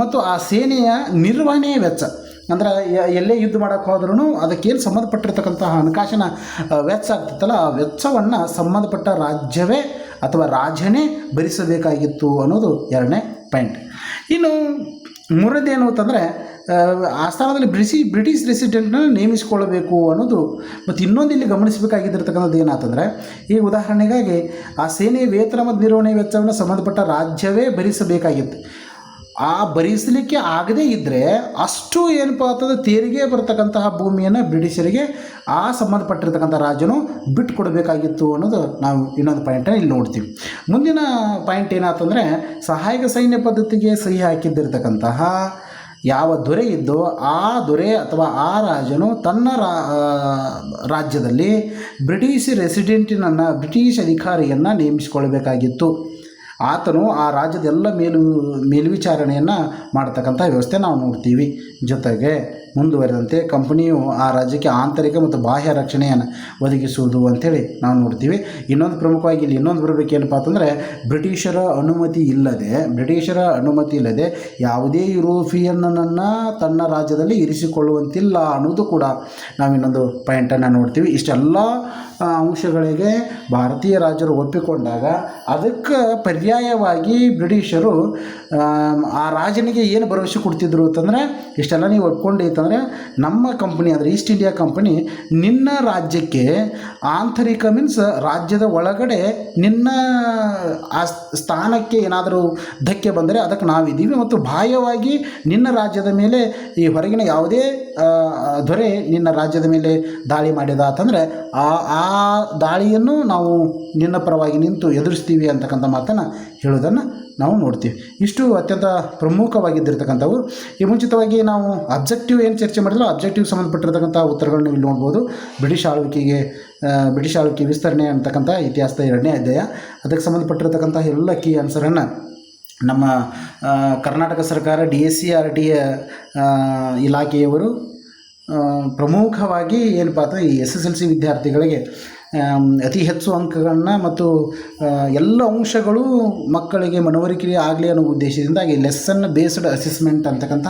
Speaker 1: ಮತ್ತು ಆ ಸೇನೆಯ ನಿರ್ವಹಣೆಯ ವೆಚ್ಚ. ಅಂದ್ರೆ ಎಲ್ಲೇ ಯುದ್ಧ ಮಾಡೋಕ್ಕೆ ಹೋದ್ರೂ ಅದಕ್ಕೇನು ಸಂಬಂಧಪಟ್ಟಿರ್ತಕ್ಕಂತಹ ಹಣಕಾಸಿನ ವೆಚ್ಚ ಆಗ್ತಿತ್ತಲ್ಲ, ಆ ವೆಚ್ಚವನ್ನು ಸಂಬಂಧಪಟ್ಟ ರಾಜ್ಯವೇ ಅಥವಾ ರಾಜನೇ ಭರಿಸಬೇಕಾಗಿತ್ತು ಅನ್ನೋದು ಎರಡನೇ ಪಾಯಿಂಟ್. ಇನ್ನು ಮೂರನೇದೇನು ಅಂತಂದರೆ ಆ ಸ್ಥಾನದಲ್ಲಿ ಬ್ರಿಸಿ, ಬ್ರಿಟಿಷ್ ರೆಸಿಡೆಂಟ್ನ ನೇಮಿಸಿಕೊಳ್ಳಬೇಕು ಅನ್ನೋದು. ಮತ್ತು ಇನ್ನೊಂದು ಇಲ್ಲಿ ಗಮನಿಸಬೇಕಾಗಿದ್ದಿರ್ತಕ್ಕಂಥದ್ದು ಏನಾತಂದರೆ, ಈ ಉದಾಹರಣೆಗಾಗಿ ಆ ಸೇನೆ ವೇತನ ಮತ್ತು ನಿರ್ವಹಣೆ ವೆಚ್ಚವನ್ನು ಸಂಬಂಧಪಟ್ಟ ರಾಜ್ಯವೇ ಭರಿಸಬೇಕಾಗಿತ್ತು. ಆ ಭರಿಸಲಿಕ್ಕೆ ಆಗದೇ ಇದ್ದರೆ ಅಷ್ಟು ಏನಪ್ಪ ಅಂತಂದ್ರೆ ತೆರಿಗೆ ಬರ್ತಕ್ಕಂತಹ ಭೂಮಿಯನ್ನು ಬ್ರಿಟಿಷರಿಗೆ ಆ ಸಂಬಂಧಪಟ್ಟಿರ್ತಕ್ಕಂಥ ರಾಜ್ಯನು ಬಿಟ್ಟು ಕೊಡಬೇಕಾಗಿತ್ತು ಅನ್ನೋದು ನಾವು ಇನ್ನೊಂದು ಪಾಯಿಂಟನ್ನು ಇಲ್ಲಿ ನೋಡ್ತೀವಿ. ಮುಂದಿನ ಪಾಯಿಂಟ್ ಏನಾಯ್ತಂದರೆ ಸಹಾಯಕ ಸೈನ್ಯ ಪದ್ಧತಿಗೆ ಸಹಿ ಹಾಕಿದ್ದಿರ್ತಕ್ಕಂತಹ ಯಾವ ದೊರೆ ಇದ್ದೋ ಆ ದೊರೆ ಅಥವಾ ಆ ರಾಜನು ತನ್ನ ರಾಜ್ಯದಲ್ಲಿ ಬ್ರಿಟಿಷ್ ರೆಸಿಡೆಂಟಿನನ್ನು, ಬ್ರಿಟಿಷ್ ಅಧಿಕಾರಿಯನ್ನು ನೇಮಿಸಿಕೊಳ್ಳಬೇಕಾಗಿತ್ತು. ಆತನು ಆ ರಾಜ್ಯದ ಎಲ್ಲ ಮೇಲು, ಮೇಲ್ವಿಚಾರಣೆಯನ್ನು ಮಾಡ್ತಕ್ಕಂಥ ವ್ಯವಸ್ಥೆ ನಾವು ನೋಡ್ತೀವಿ. ಜೊತೆಗೆ ಮುಂದುವರೆದಂತೆ ಕಂಪನಿಯು ಆ ರಾಜ್ಯಕ್ಕೆ ಆಂತರಿಕ ಮತ್ತು ಬಾಹ್ಯ ರಕ್ಷಣೆಯನ್ನು ಒದಗಿಸುವುದು ಅಂಥೇಳಿ ನಾವು ನೋಡ್ತೀವಿ. ಇನ್ನೊಂದು ಪ್ರಮುಖವಾಗಿ ಇಲ್ಲಿ ಇನ್ನೊಂದು ಬರಬೇಕೇನಪ್ಪ ಅಂತಂದರೆ ಬ್ರಿಟಿಷರ ಅನುಮತಿ ಇಲ್ಲದೆ, ಬ್ರಿಟಿಷರ ಅನುಮತಿ ಇಲ್ಲದೆ ಯಾವುದೇ ಯುರೋಪಿಯನ್ನನ್ನು ತನ್ನ ರಾಜ್ಯದಲ್ಲಿ ಇರಿಸಿಕೊಳ್ಳುವಂತಿಲ್ಲ ಅನ್ನೋದು ಕೂಡ ನಾವು ಇನ್ನೊಂದು ಪಾಯಿಂಟನ್ನು ನೋಡ್ತೀವಿ. ಇಷ್ಟೆಲ್ಲ ಅಂಶಗಳಿಗೆ ಭಾರತೀಯ ರಾಜರು ಒಪ್ಪಿಕೊಂಡಾಗ ಅದಕ್ಕೆ ಪರ್ಯಾಯವಾಗಿ ಬ್ರಿಟಿಷರು ಆ ರಾಜನಿಗೆ ಏನು ಭರವಸೆ ಕೊಡ್ತಿದ್ರು ಅಂತಂದರೆ, ಇಷ್ಟೆಲ್ಲ ನೀವು ಒಪ್ಕೊಂಡೈತಂದರೆ ನಮ್ಮ ಕಂಪ್ನಿ ಅಂದರೆ ಈಸ್ಟ್ ಇಂಡಿಯಾ ಕಂಪನಿ ನಿನ್ನ ರಾಜ್ಯಕ್ಕೆ ಆಂತರಿಕ ಮೀನ್ಸ್ ರಾಜ್ಯದ ಒಳಗಡೆ ನಿನ್ನ ಆ ಸ್ಥಾನಕ್ಕೆ ಏನಾದರೂ ಧಕ್ಕೆ ಬಂದರೆ ಅದಕ್ಕೆ ನಾವಿದ್ದೀವಿ ಮತ್ತು ಬಾಹ್ಯವಾಗಿ ನಿನ್ನ ರಾಜ್ಯದ ಮೇಲೆ ಈ ಹೊರಗಿನ ಯಾವುದೇ ದೊರೆ ನಿನ್ನ ರಾಜ್ಯದ ಮೇಲೆ ದಾಳಿ ಮಾಡಿದ ಅಂತಂದರೆ, ಆ ಆ ದಾಳಿಯನ್ನು ನಾವು ನಿನ್ನ ಪರವಾಗಿ ನಿಂತು ಎದುರಿಸ್ತೀವಿ ಅಂತಕ್ಕಂಥ ಮಾತನ್ನು ಹೇಳೋದನ್ನು ನಾವು ನೋಡ್ತೀವಿ. ಇಷ್ಟು ಅತ್ಯಂತ ಪ್ರಮುಖವಾಗಿದ್ದಿರ್ತಕ್ಕಂಥವು. ಈ ಮುಂಚಿತವಾಗಿ ನಾವು ಅಬ್ಜೆಕ್ಟಿವ್ ಏನು ಚರ್ಚೆ ಮಾಡಿದ್ರು ಅಬ್ಜೆಕ್ಟಿವ್ ಸಂಬಂಧಪಟ್ಟಿರತಕ್ಕಂಥ ಉತ್ತರಗಳನ್ನು ಇಲ್ಲಿ ನೋಡ್ಬೋದು. ಬ್ರಿಟಿಷ್ ಆಳ್ವಿಕೆಗೆ ಬ್ರಿಟಿಷ್ ಆಳ್ವಿಕೆ ವಿಸ್ತರಣೆ ಅಂತಕ್ಕಂಥ ಇತಿಹಾಸದ ಎರಡನೇ ಅಧ್ಯಾಯ. ಅದಕ್ಕೆ ಸಂಬಂಧಪಟ್ಟಿರತಕ್ಕಂಥ ಎಲ್ಲ ಕೀ ಆನ್ಸರನ್ನು ನಮ್ಮ ಕರ್ನಾಟಕ ಸರ್ಕಾರ, D S C R T ಇಲಾಖೆಯವರು ಪ್ರಮುಖವಾಗಿ ಏನಪ್ಪ ಅಂದರೆ ಈ ಎಸ್ ಎಸ್ ಎಲ್ ಸಿ ವಿದ್ಯಾರ್ಥಿಗಳಿಗೆ ಅತಿ ಹೆಚ್ಚು ಅಂಕಗಳನ್ನ ಮತ್ತು ಎಲ್ಲ ಅಂಶಗಳು ಮಕ್ಕಳಿಗೆ ಮನವರಿಕೆ ಆಗಲಿ ಅನ್ನೋ ಉದ್ದೇಶದಿಂದಾಗಿ ಲೆಸನ್ ಬೇಸ್ಡ್ ಅಸೆಸ್ಮೆಂಟ್ ಅಂತಕ್ಕಂಥ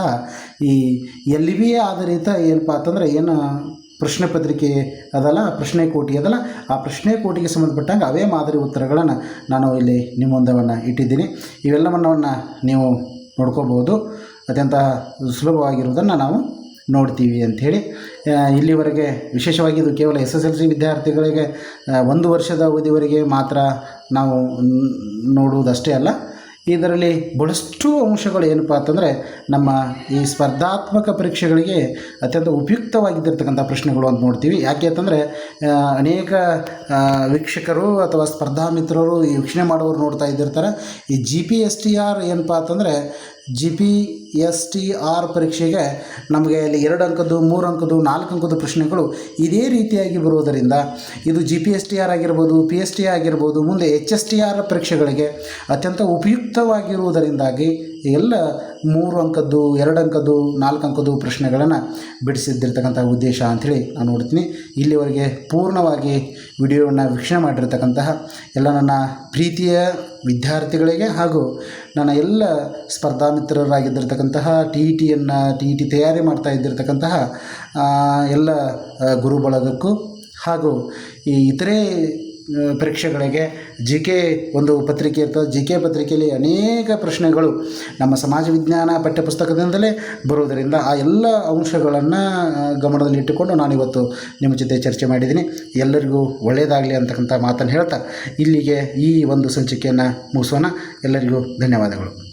Speaker 1: ಈ ಎಲ್ ಬಿ ಆಧಾರಿತ ಏನಪ್ಪ ಅಂತಂದರೆ ಏನು ಪ್ರಶ್ನೆ ಪತ್ರಿಕೆ ಅದಲ್ಲ, ಪ್ರಶ್ನೆ ಕೋಟಿ ಅದಲ್ಲ, ಆ ಪ್ರಶ್ನೆ ಕೋಟಿಗೆ ಸಂಬಂಧಪಟ್ಟಂಗೆ ಅವೇ ಮಾದರಿ ಉತ್ತರಗಳನ್ನು ನಾನು ಇಲ್ಲಿ ನಿಮ್ಮ ಮುಂದವನ್ನು ಇಟ್ಟಿದ್ದೀನಿ. ಇವೆಲ್ಲವನ್ನವನ್ನು ನೀವು ನೋಡ್ಕೋಬೋದು. ಅತ್ಯಂತ ಸುಲಭವಾಗಿರುವುದನ್ನು ನಾವು ನೋಡ್ತೀವಿ ಅಂಥೇಳಿ ಇಲ್ಲಿವರೆಗೆ ವಿಶೇಷವಾಗಿ ಇದು ಕೇವಲ ಎಸ್ ಎಸ್ ಎಲ್ ಸಿ ವಿದ್ಯಾರ್ಥಿಗಳಿಗೆ ಒಂದು ವರ್ಷದ ಅವಧಿವರೆಗೆ ಮಾತ್ರ ನಾವು ನೋಡುವುದಷ್ಟೇ ಅಲ್ಲ, ಇದರಲ್ಲಿ ಬಹಳಷ್ಟು ಅಂಶಗಳು ಏನಪ್ಪ ಅಂತಂದರೆ ನಮ್ಮ ಈ ಸ್ಪರ್ಧಾತ್ಮಕ ಪರೀಕ್ಷೆಗಳಿಗೆ ಅತ್ಯಂತ ಉಪಯುಕ್ತವಾಗಿದ್ದಿರ್ತಕ್ಕಂಥ ಪ್ರಶ್ನೆಗಳು ಅಂತ ನೋಡ್ತೀವಿ. ಯಾಕೆ ಅಂತಂದರೆ ಅನೇಕ ವೀಕ್ಷಕರು ಅಥವಾ ಸ್ಪರ್ಧಾ ಮಿತ್ರರು ಈ ವೀಕ್ಷಣೆ ಮಾಡೋರು ನೋಡ್ತಾ ಇದ್ದಿರ್ತಾರೆ. ಈ G P S T R ಏನಪ್ಪ ಅಂತಂದರೆ G P S T R ಪರೀಕ್ಷೆಗೆ ನಮಗೆ ಇಲ್ಲಿ ಎರಡು ಅಂಕದ್ದು, ಮೂರು ಅಂಕದ್ದು, ನಾಲ್ಕು ಅಂಕದ್ದು ಪ್ರಶ್ನೆಗಳು ಇದೇ ರೀತಿಯಾಗಿ ಬರುವುದರಿಂದ ಇದು G P S T R ಆಗಿರ್ಬೋದು ಪಿ ಎಸ್ ಟಿ ಆಗಿರ್ಬೋದು, ಮುಂದೆ ಎಚ್ ಎಸ್ ಟಿ ಆರ್ ಪರೀಕ್ಷೆಗಳಿಗೆ ಅತ್ಯಂತ ಉಪಯುಕ್ತವಾಗಿರುವುದರಿಂದಾಗಿ ಎಲ್ಲ ಮೂರು ಅಂಕದ್ದು, ಎರಡು ಅಂಕದ್ದು, ನಾಲ್ಕು ಅಂಕದ್ದು ಪ್ರಶ್ನೆಗಳನ್ನು ಬಿಡಿಸಿದ್ದಿರ್ತಕ್ಕಂಥ ಉದ್ದೇಶ ಅಂಥೇಳಿ ನಾನು ನೋಡ್ತೀನಿ. ಇಲ್ಲಿವರೆಗೆ ಪೂರ್ಣವಾಗಿ ವಿಡಿಯೋವನ್ನು ವೀಕ್ಷಣೆ ಮಾಡಿರ್ತಕ್ಕಂತಹ ಎಲ್ಲ ನನ್ನ ಪ್ರೀತಿಯ ವಿದ್ಯಾರ್ಥಿಗಳಿಗೆ ಹಾಗೂ ನನ್ನ ಎಲ್ಲ ಸ್ಪರ್ಧಾ ಮಿತ್ರರಾಗಿದ್ದಿರತಕ್ಕಂತಹ ಟಿ ಇ ಟಿಯನ್ನು ಟಿ ಇ ಟಿ ತಯಾರಿ ಮಾಡ್ತಾ ಇದ್ದಿರತಕ್ಕಂತಹ ಎಲ್ಲ ಗುರುಬಳಗಕ್ಕೂ ಗುರು ಬಳಗಕ್ಕೂ ಹಾಗೂ ಈ ಇತರೆ ಪರೀಕ್ಷೆಗಳಿಗೆ ಜಿ ಕೆ ಒಂದು ಪತ್ರಿಕೆ ಇರ್ತದೆ. ಜಿ ಕೆ ಪತ್ರಿಕೆಯಲ್ಲಿ ಅನೇಕ ಪ್ರಶ್ನೆಗಳು ನಮ್ಮ ಸಮಾಜ ವಿಜ್ಞಾನ ಪಠ್ಯಪುಸ್ತಕದಿಂದಲೇ ಬರುವುದರಿಂದ ಆ ಎಲ್ಲ ಅಂಶಗಳನ್ನು ಗಮನದಲ್ಲಿಟ್ಟುಕೊಂಡು ನಾನಿವತ್ತು ನಿಮ್ಮ ಜೊತೆ ಚರ್ಚೆ ಮಾಡಿದ್ದೀನಿ. ಎಲ್ಲರಿಗೂ ಒಳ್ಳೆಯದಾಗಲಿ ಅಂತಕ್ಕಂಥ ಮಾತನ್ನು ಹೇಳ್ತಾ ಇಲ್ಲಿಗೆ ಈ ಒಂದು ಸಂಚಿಕೆಯನ್ನು ಮುಗಿಸೋಣ. ಎಲ್ಲರಿಗೂ ಧನ್ಯವಾದಗಳು.